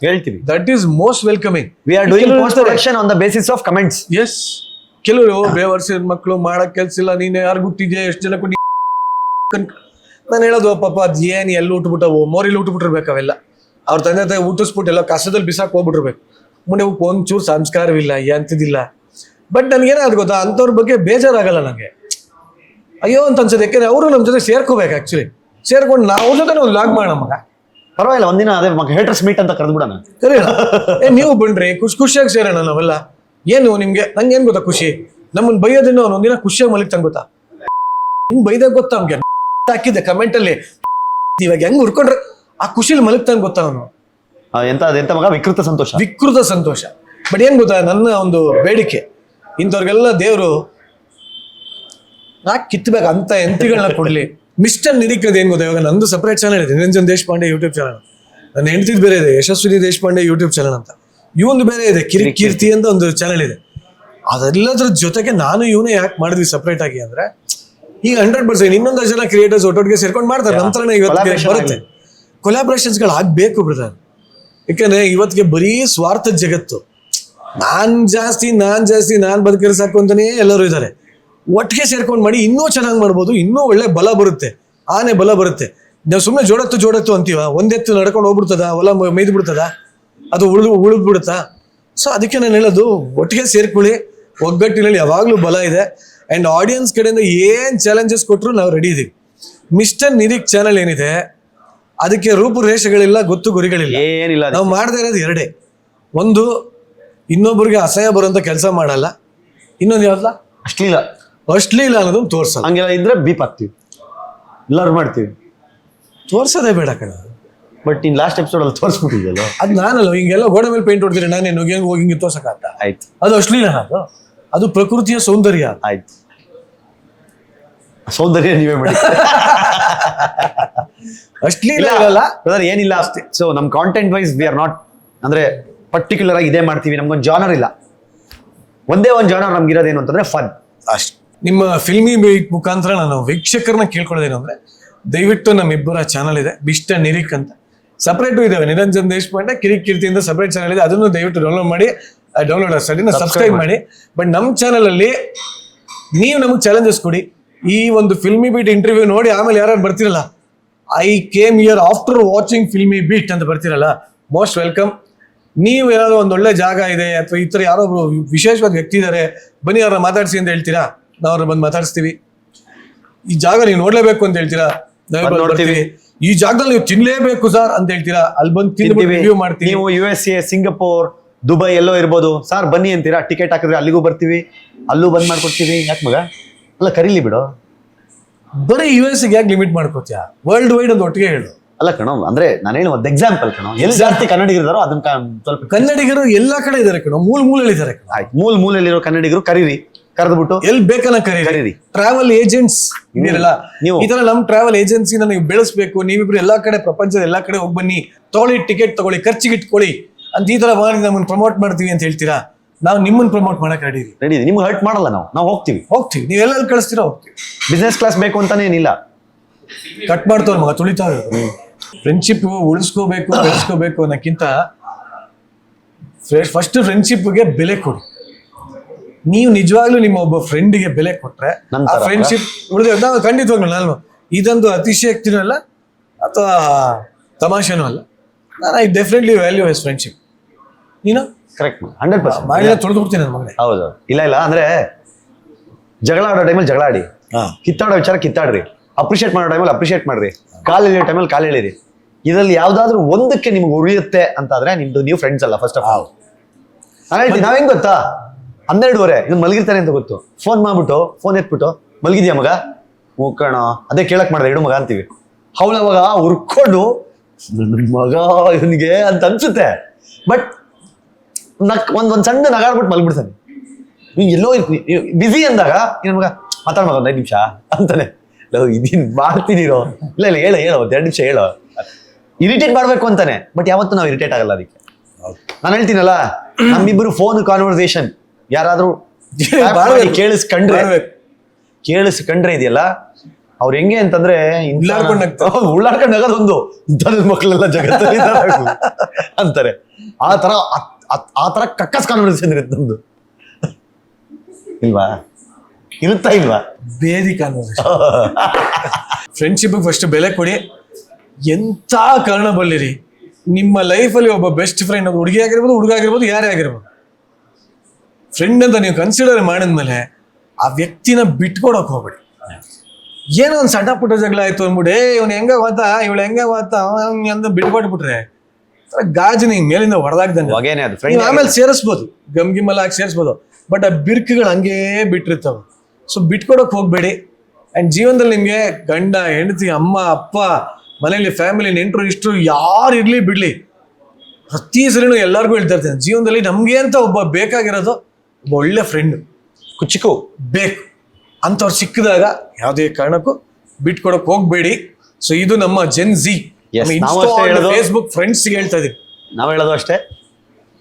ಹೇಳ್ತೀವಿ. That is most welcoming we are doing post production on the basis of comments yes ಕೆಲವರು ಬೇವರ್ಸಿದ ಮಕ್ಕಳು ಮಾಡಕ್ ಕೆಲ್ಸ ಇಲ್ಲ ನೀನು ಯಾರು ಹುಟ್ಟಿದ್ಯಾ ಎಷ್ಟು ಜನ ಕೊಟ್ಟಿ ನಾನು ಹೇಳೋದು ಪಾಪ ಅದ್ ಏನ್ ಎಲ್ಲಿ ಉಟ್ಬಿಟ್ಟವು ಮೋರಿಲಿ ಉಟ್ಬಿಟ್ಟಿರ್ಬೇಕು ಅವೆಲ್ಲ. ಅವ್ರ ತಂದೆ ತಾಯಿ ಊಟಿಸ್ಬಿಟ್ಟು ಎಲ್ಲ ಕಸದಲ್ಲಿ ಬಿಸಾಕ್ ಹೋಗ್ಬಿಟ್ಟಿರ್ಬೇಕು. ಮುಂದೆ ಒಂಚೂರು ಸಂಸ್ಕಾರವಿಲ್ಲ ಎಂತದಿಲ್ಲ ಬಟ್ ನನ್ಗೇನಾದ್ರು ಗೊತ್ತಾ ಅಂಥವ್ರ ಬಗ್ಗೆ ಬೇಜಾರಾಗಲ್ಲ ನನಗೆ ಅಯ್ಯೋ ಅಂತ ಅನ್ಸುತ್ತೆ ಯಾಕೆಂದ್ರೆ ಅವರು ನಮ್ಮ ಜೊತೆ ಸೇರ್ಕೋಬೇಕು ಆ್ಯಕ್ಚುಲಿ ಸೇರ್ಕೊಂಡು ನಾವು ಅವ್ರ ಜೊತೆ ಒಂದು ಲಾಗ್ ಮಾಡೋಣ ಮಗ. ಪರವಾಗಿಲ್ಲ ಒಂದಿನ ಅದೇ ಮಗ ಹೇಟರ್ಸ್ ಮೀಟ್ ಅಂತ ಕರೆದು ಬಿಡೋಣ ಸರಿ ಏ ನೀವು ಬನ್ರಿ ಖುಷಿ ಖುಷಿಯಾಗಿ ಸೇರೋಣ ನಾವೆಲ್ಲ. ಏನು ನಿಮ್ಗೆ ನಂಗೆ ಏನ್ ಗೊತ್ತಾ ಖುಷಿ? ನಮ್ಮನ್ನ ಬೈಯೋದ್ರಿಂದ ಅವ್ನು ಒಂದಿನ ಖುಷಿಯಾಗಿ ಮಲಿಗ್ತಾನೆ ಗೊತ್ತಾ? ನಿಮ್ಗೆ ಬೈದಾಗ ಗೊತ್ತಾ ಅವ್ನಿಗೆ? ಹಾಕಿದ್ದೆ ಕಮೆಂಟಲ್ಲಿ ಇವಾಗ ಹೆಂಗ್ ಹುಡ್ಕೊಂಡ್ರೆ ಆ ಖುಷಿಲಿ ಮಲಗ್ತಾನೆ ಗೊತ್ತಾ ಅವನು? ಎಂತ ಎಂತ ಮಗ? ವಿಕೃತ ಸಂತೋಷ. ವಿಕೃತ ಸಂತೋಷ. ಬಟ್ ಏನ್ ಗೊತ್ತಾ ನನ್ನ ಒಂದು ಬೇಡಿಕೆ. ಇಂಥವ್ರಿಗೆಲ್ಲ ದೇವರು ನಾ ಕಿತ್ಬೇಕು ಅಂತ ಎಂತಿಗಳನ್ನ ಕೊಡ್ಲಿ. ಮಿಸ್ಟರ್ ನಿರೀಕ್ಷೆ ಏನ್ ಗೊತ್ತಾ? ಇವಾಗ ನಂದು ಸಪರೇಟ್ ಚಾನಲ್ ಇದೆ. ನಿರಂಜನ್ ದೇಶಪಾಂಡೆ ಯೂಟ್ಯೂಬ್ ಚಾನಲ್ ನನ್ನ ಹೆಂಡತಿದ್ ಬೇರೆ ಇದೆ. ಯಶಸ್ವಿನಿ ದೇಶಪಾಂಡೆ ಯೂಟ್ಯೂಬ್ ಚಾನಲ್ ಅಂತ. ಇವೊಂದು ಬೇರೆ ಇದೆ. ಕಿರಿ ಕೀರ್ತಿ ಅಂತ ಒಂದು ಚಾನಲ್ ಇದೆ. ಅದೆಲ್ಲದ್ರ ಜೊತೆಗೆ ನಾನು ಇವನೇ ಯಾಕೆ ಮಾಡಿದ್ವಿ ಸಪ್ರೇಟ್ ಆಗಿ ಅಂದ್ರೆ ಈಗ ಹಂಡ್ರೆಡ್ ಪರ್ಸೆಂಟ್ ಇನ್ನೊಂದಷ್ಟು ಜನ ಕ್ರಿಯೇಟರ್ಸ್ ಒಟ್ಟೊಟ್ಟಿಗೆ ಸೇರ್ಕೊಂಡು ಮಾಡ್ತಾರೆ. ನಂತರ ಇವತ್ತು ಬರುತ್ತೆ. ಕೊಲಾಬ್ರೇಷನ್ಸ್ಗಳು ಆಗಬೇಕು ಬ್ರದರ್ ಯಾಕಂದ್ರೆ ಇವತ್ತಿಗೆ ಬರೀ ಸ್ವಾರ್ಥದ ಜಗತ್ತು. ನಾನ್ ಜಾಸ್ತಿ ನಾನ್ ಜಾಸ್ತಿ, ನಾನ್ ಬದುಕಿರೋ ಸಾಕು ಅಂತಾನೆ ಎಲ್ಲರೂ ಇದ್ದಾರೆ. ಒಟ್ಟಿಗೆ ಸೇರ್ಕೊಂಡು ಮಾಡಿ ಇನ್ನೂ ಚೆನ್ನಾಗಿ ಮಾಡ್ಬೋದು, ಇನ್ನೂ ಒಳ್ಳೆ ಬಲ ಬರುತ್ತೆ. ಆನೆ ಬಲ ಬರುತ್ತೆ. ನಾವು ಸುಮ್ಮನೆ ಜೋಡತ್ತು ಜೋಡತ್ತು ಅಂತೀವ? ಒಂದೆತ್ತು ನಡ್ಕೊಂಡು ಹೋಗ್ಬಿಡ್ತದ? ಹೊಲ ಮೇಯ್ದು ಬಿಡ್ತದ? ಅದು ಉಳಿದು ಉಳಿದು ಬಿಡುತ್ತಾ? ಸೊ ಅದಕ್ಕೆ ನಾನು ಹೇಳೋದು, ಒಟ್ಟಿಗೆ ಸೇರ್ಕೊಳ್ಳಿ. ಒಗ್ಗಟ್ಟಿನಲ್ಲಿ ಯಾವಾಗಲೂ ಬಲ ಇದೆ. ಅಂಡ್ ಆಡಿಯನ್ಸ್ ಕಡೆಯಿಂದ ಏನ್ ಚಾಲೆಂಜಸ್ ಕೊಟ್ಟರು ನಾವು ರೆಡಿ ಇದೀವಿ. ಮಿಸ್ಟರ್ ನಿರೀಕ್ ಚಾನಲ್ ಏನಿದೆ? ಅದಕ್ಕೆ ರೂಪುರೇಷೆಗಳಿಲ್ಲ ಗೊತ್ತು ಗುರಿಗಳಿಲ್ಲ ಏನಿಲ್ಲ ನಾವು ಮಾಡದೇ ಇರೋದು ಎರಡೇ. ಒಂದು ಇನ್ನೊಬ್ಬರಿಗೆ ಅಸಹ್ಯ ಬರುವಂತ ಕೆಲಸ ಮಾಡಲ್ಲ. ಇನ್ನೊಂದು ಯಾವ್ದಲ್ಲ? ಅಶ್ಲೀಲ. ಅಶ್ಲೀಲ ಅನ್ನೋದನ್ನ ತೋರ್ಸಲ್ಲ ಹಂಗೆಲ್ಲ ಇದ್ರೆ ಬೀಪ್ ಹಾಕ್ತೀವಿ. ಎಲ್ಲರೂ ಮಾಡ್ತೀವಿ. ತೋರ್ಸೋದೇ ಬೇಡ ಕಣ. ಬಟ್ ಇನ್ ಲಾಸ್ಟ್ ಎಪಿಸೋಡ್ ಅಲ್ಲಿ ತೋರಿಸ್ಬಿಟ್ಟಿದ್ಯಲ್ಲ? ಅದು ನಾನಲ್ಲ ಹಿಂಗೆಲ್ಲ ಗೋಡೆ ಮೇಲೆ ಪೇಂಟ್ ಹೊಡ್ತೀರಿ ನಾನೇನು ಹೆಂಗ್ ಹೋಗಿ ಹಿಂಗೆ ತೋರ್ಸಕ್ಕಾಗ್ತಾ ಆಯ್ತು. ಅದು ಅಶ್ಲೀಲ ಅದು. ಅದು ಪ್ರಕೃತಿಯ ಸೌಂದರ್ಯ ಆಯ್ತು. ಸೌಂದರ್ಯ ನೀವೇ ಮಾಡಿ. ಇರಲ್ಲ ಬ್ರದರ್ ಏನಿಲ್ಲ ಅಷ್ಟೇ. ಸೊ ನಮ್ content wise we are not ಅಂದ್ರೆ ಪರ್ಟಿಕ್ಯುಲರ್ ಆಗಿ ಇದೇ ಮಾಡ್ತೀವಿ. ನಮ್ಗೊಂದು ಜಾನರ್ ಇಲ್ಲ. ಒಂದೇ ಒಂದು ಜಾನರ್ ನಮ್ಗೆ ಇರೋದೇನು ಅಂತಂದ್ರೆ ಫನ್ ಅಷ್ಟ್. ನಿಮ್ಮ ಫಿಲ್ಮಿ ಮುಖಾಂತರ ನಾನು ವೀಕ್ಷಕರನ್ನ ಕೇಳ್ಕೊಳ್ಳೋದೇನು ಅಂದ್ರೆ ದಯವಿಟ್ಟು ನಮ್ಮಿಬ್ಬರ ಚಾನಲ್ ಇದೆ ಬಿಷ್ಟ ನಿರಿಕ್ ಅಂತ. ಸಪ್ರೇಟು ಇದಾವೆ. ನಿರಂಜನ್ ದೇಶಪಾಂಡೆ ಕಿರಿಕ್ ಕೀರ್ತಿಯಿಂದ ಸಪ್ರೇಟ್ ಚಾನಲ್ ಇದೆ. ಅದನ್ನು ದಯವಿಟ್ಟು ಡೌನ್ಲೋಡ್ ಮಾಡಿ ಡೌನ್ಲೋಡ್ ಸಡಿನ ಸಬ್ಸ್ಕ್ರೈಬ್ ಮಾಡಿ. ಬಟ್ ನಮ್ಮ ಚಾನಲಲ್ಲಿ ನೀವು ನಮಗೆ ಚಾಲೆಂಜಸ್ ಕೊಡಿ. ಈ ಒಂದು ಫಿಲ್ಮಿ ಬೀಟ್ ಇಂಟರ್ವ್ಯೂ ನೋಡಿ ಆಮೇಲೆ ಯಾರು ಬರ್ತಿರಲ್ಲ? I came here after watching Filmi Beat ಅಂತ ಬರ್ತಿರಲ್ಲ? ಮೋಸ್ಟ್ ವೆಲ್ಕಮ್ ನೀವು ಯಾರೋ ಒಂದು ಒಳ್ಳೆ ಜಾಗ ಇದೆ ಅಥವಾ ಈ ಥರ ಯಾರೋ ಒಬ್ರು ವಿಶೇಷವಾದ ವ್ಯಕ್ತಿ ಇದ್ದಾರೆ ಬನ್ನಿ ಅವ್ರನ್ನ ಮಾತಾಡ್ಸಿ ಅಂತ ಹೇಳ್ತೀರಾ? ನಾವು ಅವ್ರನ್ನ ಬಂದು ಮಾತಾಡಿಸ್ತೀವಿ. ಈ ಜಾಗ ನೀವು ನೋಡ್ಲೇಬೇಕು ಅಂತ ಹೇಳ್ತೀರಾ? ನಾವೇ ನೋಡ್ತೀವಿ. ಈ ಜಾಗದಲ್ಲಿ ನೀವು ತಿನ್ಲೇಬೇಕು ಸರ್ ಅಂತ ಹೇಳ್ತೀರಾ? ಅಲ್ಲಿ ಬಂದು ತಿಂದು ರಿವ್ಯೂ ಮಾಡ್ತೀವಿ. ನೀವು U S A Singapore Dubai ಎಲ್ಲೋ ಇರ್ಬೋದು. ಸರ್ ಬನ್ನಿ ಅಂತೀರಾ? ಟಿಕೆಟ್ ಹಾಕಿದ್ರೆ ಅಲ್ಲಿಗೂ ಬರ್ತೀವಿ. ಅಲ್ಲೂ ಬಂದ್ ಮಾಡ್ಕೊಡ್ತೀವಿ. ಯಾಕೆ ಮಗ? ಅಲ್ಲ ಕರೀಲಿ ಬಿಡು. ಬರೀ ಯು ಎಸ್ ಯಾಕೆ ಲಿಮಿಟ್ ಮಾಡ್ಕೋತೀಯ? ವರ್ಲ್ಡ್ ವೈಡ್ ಒಂದು ಒಟ್ಟಿಗೆ ಹೇಳು. ಅಲ್ಲ ಕಣೋ ಅಂದ್ರೆ ನಾನು ಹೇಳಿ ಒಂದು ಎಕ್ಸಾಂಪಲ್ ಕಣೋ. ಎಲ್ಲಿ ಜಾಸ್ತಿ ಕನ್ನಡಿಗರಿದಾರೋ ಅದನ್ನ ಕ- ಸ್ವಲ್ಪ ಕನ್ನಡಿಗರು ಎಲ್ಲಾ ಕಡೆ ಇದಾರೆ ಕಣ. ಮೂಲ ಮೂಲೆಯಲ್ಲಿ ಇದಾರೆ ಕಣ. ಆಯ್ತು ಮೂಲ ಮೂಲೆಯಲ್ಲಿರೋ ಕನ್ನಡಿಗರು ಕರೀರಿ. ಕರೆದ್ಬಿಟ್ಟು. ಎಲ್ಲಿ ಬೇಕಲ್ಲ ಕರೀರಿ. ಕರೀರಿ. ಟ್ರಾವೆಲ್ ಏಜೆಂಟ್ಸ್ ಇದೆಲ್ಲ ನೀವು- ಈ ತರ ನಮ್ ಟ್ರಾವೆಲ್ ಏಜೆನ್ಸಿನ ನೀವು ಬೆಳೆಸ್ಬೇಕು. ನೀವಿಬ್ರು ಎಲ್ಲಾ ಕಡೆ ಪ್ರಪಂಚದ ಎಲ್ಲಾ ಕಡೆ ಹೋಗಿ ಬನ್ನಿ. ತಗೊಳ್ಳಿ ಟಿಕೆಟ್ ತಗೊಳ್ಳಿ ಖರ್ಚಿಗೆ ಇಟ್ಕೊಳ್ಳಿ. ಅಂತ ಈ ತರ ಮಾಡಿ ನಮ್ಮನ್ನ ಪ್ರಮೋಟ್ ಮಾಡ್ತೀವಿ ಅಂತ ಹೇಳ್ತೀರಾ? ನಾವು ನಿಮ್ಮನ್ನ ಪ್ರಮೋಟ್ ಮಾಡಕ್ ರೆಡಿ ರೆಡಿ ನಿಮ್ಗೆ ಹರ್ಟ್ ಮಾಡಲ್ಲ ನಾವು. ನಾವು ಹೋಗ್ತೀವಿ. ಹೋಗ್ತೀವಿ. ನೀವು ಎಲ್ಲೆಲ್ಲಿ ಕಳಿಸ್ತೀರಾ ಹೋಗ್ತೀವಿ. ಬಿಸ್ನೆಸ್ ಕ್ಲಾಸ್ ಬೇಕು ಅಂತಾನೆ ಏನಿಲ್ಲ. ಕಟ್ ಮಾಡ್ತವ್ರ ಮಗ ತುಳಿತಾವ್ ಫ್ರೆಂಡ್ಶಿಪ್ ಉಳಿಸ್ಕೋಬೇಕು ಬೆಳೆಸ್ಕೋಬೇಕು ಅನ್ನೋಕ್ಕಿಂತ ಫಸ್ಟ್ ಫ್ರೆಂಡ್ಶಿಪ್ಗೆ ಬೆಲೆ ಕೊಡಿ. ನೀವು ನಿಜವಾಗ್ಲೂ ನಿಮ್ಮ ಒಬ್ಬ ಫ್ರೆಂಡ್ಗೆ ಬೆಲೆ ಕೊಟ್ರೆ ನನ್ ಆ ತರ ಫ್ರೆಂಡ್ಶಿಪ್ ಉಳಿದ ನಾವು ಖಂಡಿತವಾಗ್ಲೂ ನಾನು ಇದೊಂದು ಅತಿಶಯಕ್ತಿನೂ ಅಲ್ಲ ಅಥವಾ ತಮಾಷೆನೂ ಅಲ್ಲ. ನಾನು I definitely value is friendship ನೀನು ಕರೆಕ್ಟ್ ಹಂಡ್ರೆಡ್ ಪರ್ಸೆಂಟ್ ತೊಳೆದು ಬಿಡ್ತೀನಿ ನನ್ನ ಮಗನೇ. ಹೌದು. ಇಲ್ಲ ಇಲ್ಲ ಅಂದ್ರೆ ಜಗಳ ಆಡೋ ಟೈಮಲ್ಲಿ ಜಗಳ ಆಡಿ. ಕಿತ್ತಾಡೋ ವಿಚಾರ ಕಿತ್ತಾಡ್ರಿ. ಅಪ್ರಿಷಿಯೇಟ್ ಮಾಡೋ ಟೈಮಲ್ಲಿ ಅಪ್ರಿಷಿಯೇಟ್ ಮಾಡ್ರಿ. ಕಾಲ್ ಎಳಿಯೋ ಟೈಮಲ್ಲಿ ಕಾಲ್ ಎಳೀರಿ ಇದರಲ್ಲಿ ಯಾವ್ದಾದ್ರು ಒಂದಕ್ಕೆ ನಿಮ್ಗೆ ಉರಿಯುತ್ತೆ ಅಂತಾದ್ರೆ ನಿಮ್ದು ನೀವು ಫ್ರೆಂಡ್ಸ್ ಅಲ್ಲ ಫಸ್ಟ್ ಆಫ್ ಆಲ್ ನಾನು ಹೇಳ್ತೀನಿ ನಾವ್ ಗೊತ್ತಾ? ಹನ್ನೆರಡುವರೆ ಇದು ಮಲಗಿರ್ತಾನೆ ಅಂತ ಗೊತ್ತು. ಫೋನ್ ಮಾಡ್ಬಿಟ್ಟು ಫೋನ್ ಎತ್ಬಿಟ್ಟು ಮಲಗಿದ್ಯಾ ಮಗ? ಹೋಗೋಣ ಅದೇ ಕೇಳಕ್ ಮಾಡ್ದೆ ಇಡು ಮಗ ಅಂತೀವಿ. ಅವಳ ಅವಾಗ ಹುರ್ಕೊಂಡು ನನ್ ಮಗ ಇವನಿಗೆ ಅಂತ ಅನ್ಸುತ್ತೆ. ಬಟ್ ನಕ್ ಒಂದ್ ಒಂದ್ ಸಣ್ಣ ನಗಾಡ್ಬಿಟ್ಟು ಮಲ್ಬಿಡ್ತಾನೆ ನೀವು ಎಲ್ಲೋ ಬಿಸಿ ಅಂದಾಗ ಏನ್ ಮಗ? ಮಾತಾಡ್ ಮಗ ಒಂದ್ ನಿಮಿಷ ಅಂತಾನೆ. ಲೋ ಇದೀನ್ ಮಾಡ್ತೀನಿ ಇರೋ. ಇಲ್ಲ ಇಲ್ಲ ಹೇಳು ಹೇಳು ಒಂದ್ ಎರಡ್ ನಿಮಿಷ ಹೇಳು. ಇರಿಟೇಟ್ ಮಾಡ್ಬೇಕು ಅಂತಾನೆ ಬಟ್ ಯಾವತ್ತೂ ನಾವು ಇರಿಟೇಟ್ ಆಗಲ್ಲ ಅದಕ್ಕೆ. ನಾನು ಹೇಳ್ತೀನಲ್ಲ ನಮ್ಮಿಬ್ರು ಫೋನ್ ಕಾನ್ವರ್ಸೇಷನ್ ಯಾರಾದ್ರೂ ಕೇಳಿಸ್ಕಂಡ್ರೆ ಕೇಳಿಸ್ಕಂಡ್ರೆ ಇದೆಯಲ್ಲ ಅವ್ರು ಹೆಂಗೆ ಅಂತಂದ್ರೆ ಉಳ್ಳಾಡ್ಕೊಂಡು ಉಳ್ಳಾಡ್ಕೊಂಡ್ ಒಂದು ಇಂಥದ್ ಮಕ್ಕಳೆಲ್ಲ ಜಗತ್ತಲ್ಲಿ ಅಂತಾರೆ. ಆ ತರ ಆ- ತರ ಕಕ್ಕಸ್ ಕಾನ್ವರ್ಸೇಷನ್ ಇರುತ್ತೆ ನಮ್ದು. ಇಲ್ವಾ? ಇರುತ್ತಾ ಇಲ್ವಾ? ಬೇದಿ ಕಾನ್ವರ್ಸೇಷನ್. ಫ್ರೆಂಡ್ಶಿಪ್ ಫಸ್ಟ್ ಬೆಲೆ ಕೊಡಿ. ಎಂಥ ಕಾರಣ ಬಲ್ಲಿರಿ? ನಿಮ್ಮ ಲೈಫಲ್ಲಿ ಒಬ್ಬ ಬೆಸ್ಟ್ ಫ್ರೆಂಡ್ ಅದು ಹುಡುಗಿ ಆಗಿರ್ಬೋದು, ಹುಡುಗ ಆಗಿರ್ಬೋದು, ಯಾರೇ ಆಗಿರ್ಬೋದು. ಫ್ರೆಂಡ್ ಅಂತ ನೀವು ಕನ್ಸಿಡರ್ ಮಾಡಿದ್ಮೇಲೆ ಆ ವ್ಯಕ್ತಿನ ಬಿಟ್ಕೊಡೋಕೆ ಹೋಗ್ಬೇಡಿ. ಏನೋ ಒಂದು ಸಣ್ಣ ಪುಟ್ಟ ಜಗಳ ಆಯ್ತು ಅಂದ್ಬಿಟ್ಟು, ಏ, ಇವನು ಹೆಂಗೆ ಗೊತ್ತಾ? ಇವಳು ಹೆಂಗೆ ಗೊತ್ತಾ? ಅಂತ ಬಿಟ್ಕೊಟ್ಬಿಟ್ರೆ ಒಂಥರ ಹಿಂಗ್ ಮೇಲಿಂದ ಹೊಡೆದಾಗ್ದಂಗೆ. ಹೊಗೆನೆ ಅದು ಫ್ರೆಂಡ್ ಆಮೇಲೆ ಸೇರಿಸ್ಬೋದು ಗಮ್ ಗಿಮ್ಮಲ್ಲ ಹಾಕಿ ಸೇರಿಸ್ಬೋದು ಬಟ್ ಆ ಬಿರ್ಕುಗಳು ಹಂಗೇ ಬಿಟ್ಟಿರ್ತಾವೆ. ಸೊ ಬಿಟ್ಕೊಡಕ್ ಹೋಗ್ಬೇಡಿ. ಅಂಡ್ ಜೀವನದಲ್ಲಿ ನಿಮ್ಗೆ ಗಂಡ ಹೆಂಡತಿ ಅಮ್ಮ ಅಪ್ಪ ಮನೆಯಲ್ಲಿ ಫ್ಯಾಮಿಲಿ ನೆಂಟರು ಇಷ್ಟು ಯಾರು ಇರ್ಲಿ ಬಿಡ್ಲಿ. ಪ್ರತಿ ಸರಿನೂ ಎಲ್ಲರಿಗೂ ಹೇಳ್ತಾ ಇರ್ತೇನೆ. ಜೀವನದಲ್ಲಿ ನಮ್ಗೆ ಅಂತ ಒಬ್ಬ ಬೇಕಾಗಿರೋದು ಒಬ್ಬ ಒಳ್ಳೆ ಫ್ರೆಂಡ್ ಕುಚಿಕು ಬೇಕು. ಅಂಥವ್ರು ಸಿಕ್ಕಿದಾಗ ಯಾವುದೇ ಕಾರಣಕ್ಕೂ ಬಿಟ್ಕೊಡಕ್ ಹೋಗ್ಬೇಡಿ. ಸೊ ಇದು ನಮ್ಮ ಜೆನ್ ಜಿ ನಾವು ಅಷ್ಟೇ ಹೇಳೋದು. ಫೇಸ್ಬುಕ್ ಫ್ರೆಂಡ್ಸ್ಗೆ ಹೇಳ್ತಾ ಇದೀವಿ. ನಾವು ಹೇಳೋದು ಅಷ್ಟೇ.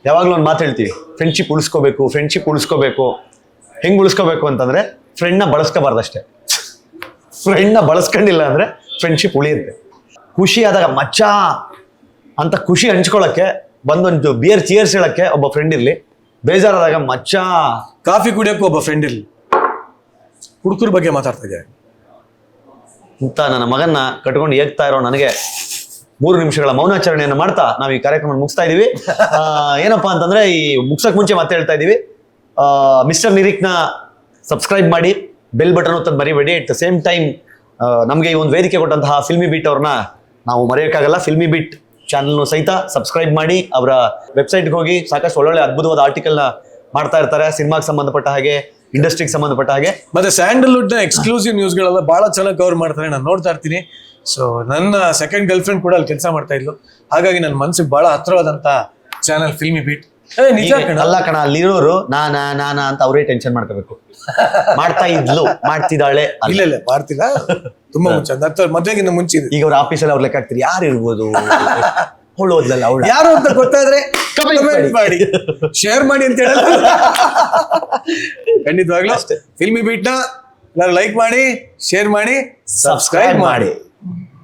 ಯಾವಾಗಲೂ ಒಂದು ಮಾತು ಹೇಳ್ತೀವಿ ಫ್ರೆಂಡ್ಶಿಪ್ ಉಳಿಸ್ಕೋಬೇಕು ಫ್ರೆಂಡ್ಶಿಪ್ ಉಳಿಸ್ಕೋಬೇಕು. ಹೆಂಗ್ ಉಳಿಸ್ಕೋಬೇಕು ಅಂತಂದ್ರೆ ಫ್ರೆಂಡ್ನ ಬಳಸ್ಕೋಬಾರ್ದಷ್ಟೇ ಫ್ರೆಂಡ್ನ ಬಳಸ್ಕೊಂಡಿಲ್ಲ ಅಂದ್ರೆ ಫ್ರೆಂಡ್ಶಿಪ್ ಉಳಿಯುತ್ತೆ. ಖುಷಿ ಆದಾಗ ಮಚ್ಚ ಅಂತ ಖುಷಿ ಹಂಚ್ಕೊಳ್ಳೋಕ್ಕೆ ಬಂದೊಂದು ಬಿಯರ್ ಚೇರ್ಸ್ ಹೇಳೋಕ್ಕೆ ಒಬ್ಬ ಫ್ರೆಂಡ್ ಇರಲಿ. ಬೇಜಾರಾದಾಗ ಮಚ್ಚ ಕಾಫಿ ಕುಡಿಯೋಕ್ಕೂ ಒಬ್ಬ ಫ್ರೆಂಡ್ ಇರಲಿ. ಹುಡುಗರ ಬಗ್ಗೆ ಮಾತಾಡ್ತಾ ಇದ್ದಾರೆ ಅಂತ ನನ್ನ ಮಗನ್ನ ಕಟ್ಕೊಂಡು ಏಗ್ತಾ ಇರೋ ನನಗೆ ಮೂರು ನಿಮಿಷಗಳ ಮೌನಾಚರಣೆಯನ್ನು ಮಾಡ್ತಾ ನಾವು ಈ ಕಾರ್ಯಕ್ರಮ ಮುಗಿಸ್ತಾ ಇದೀವಿ. ಏನಪ್ಪಾ ಅಂತಂದ್ರೆ ಈ ಮುಗ್ಸಕ್ ಮುಂಚೆ ಮತ್ತೆ ಹೇಳ್ತಾ ಇದೀವಿ. ಮಿಸ್ಟರ್ ನಿರಿಕ್ನ ಸಬ್ಸ್ಕ್ರೈಬ್ ಮಾಡಿ, ಬೆಲ್ ಬಟನ್ ಒತ್ತದ್ ಮರಿಬೇಡಿ. ಅಟ್ ದ ಸೇಮ್ ಟೈಮ್ ನಮಗೆ ಈ ಒಂದು ವೇದಿಕೆ ಕೊಟ್ಟಂತಹ ಫಿಲ್ಮಿ ಬೀಟ್ ಅವ್ರನ್ನ ನಾವು ಮರೆಯೋಕ್ಕಾಗಲ್ಲ. ಫಿಲ್ಮಿ ಬೀಟ್ ಚಾನಲ್ನು ಸಹಿತ ಸಬ್ಸ್ಕ್ರೈಬ್ ಮಾಡಿ, ಅವರ ವೆಬ್ಸೈಟ್ಗೆ ಹೋಗಿ ಸಾಕಷ್ಟು ಒಳ್ಳೊಳ್ಳೆ ಅದ್ಭುತವಾದ ಆರ್ಟಿಕಲ್ನ ಮಾಡ್ತಾ ಇರ್ತಾರೆ. ಸಿನಿಮಾಗೆ ಸಂಬಂಧಪಟ್ಟ ಹಾಗೆ ಇಂಡಸ್ಟ್ರಿಗೆ ಸಂಬಂಧಪಟ್ಟ ಹಾಗೆ. ಮತ್ತೆ ಸ್ಯಾಂಡಲ್ವುಡ್ನ ಎಕ್ಸ್ಕ್ಲೂಸಿವ್ ನ್ಯೂಸ್ಗಳೆಲ್ಲ ಬಹಳ ಚೆನ್ನಾಗಿ ಕವರ್ ಮಾಡ್ತಾರೆ ನಾನು ನೋಡ್ತಾ ಇರ್ತೀನಿ. ಸೊ ನನ್ನ ಸೆಕೆಂಡ್ ಗರ್ಲ್ ಫ್ರೆಂಡ್ ಕೂಡ ಅಲ್ಲಿ ಕೆಲಸ ಮಾಡ್ತಾ ಇದ್ಲು. ಹಾಗಾಗಿ ನನ್ನ ಮನ್ಸಿಗೆ ಬಹಳ ಹತ್ರವಾದಂತ ಚಾನಲ್ ಫಿಲ್ಮಿ ಬೀಟ್ ಏ ನಿಜ ಕಣ. ಅಲ್ಲ ಕಣ ಅಲ್ಲಿರೋರು ನಾನಾ ನಾನಾ ಅಂತ ಅವರೇ ಟೆನ್ಷನ್ ಮಾಡ್ಕೋಬೇಕು. ಮಾಡ್ತಾ ಇದ್ಲು ಮಾಡ್ತಿದ್ದಾಳೆ ಅಲ್ಲ. ಇಲ್ಲ ಇಲ್ಲ ಮಾಡ್ತಿಲ್ಲ. ತುಂಬಾ ಮುಂಚೆ. ಹತ್ತು ಮದ್ವೆಗಿಂತ ಮುಂಚೆ ಇದೆ. ಈಗ ಅವ್ರ ಆಫೀಸಲ್ಲಿ ಅವ್ರು ಲೆಕ್ಕ ಹಾಕ್ತಿರಿ ಯಾರು ಇರ್ಬೋದು ಅವಳು ಓದ್ಲಲ್ಲ ಅವಳು. ಯಾರು ಅಂತ ಗೊತ್ತಾದ್ರೆ ಕಮೆಂಟ್ ಮಾಡಿ. ಶೇರ್ ಮಾಡಿ ಅಂತ ಹೇಳಲ್ಲ. ಖಂಡಿತವಾಗ್ಲೂ. ಫಿಲ್ಮಿ ಬೀಟ್ನ ಲೈಕ್ ಮಾಡಿ ಶೇರ್ ಮಾಡಿ ಸಬ್ಸ್ಕ್ರೈಬ್ ಮಾಡಿ.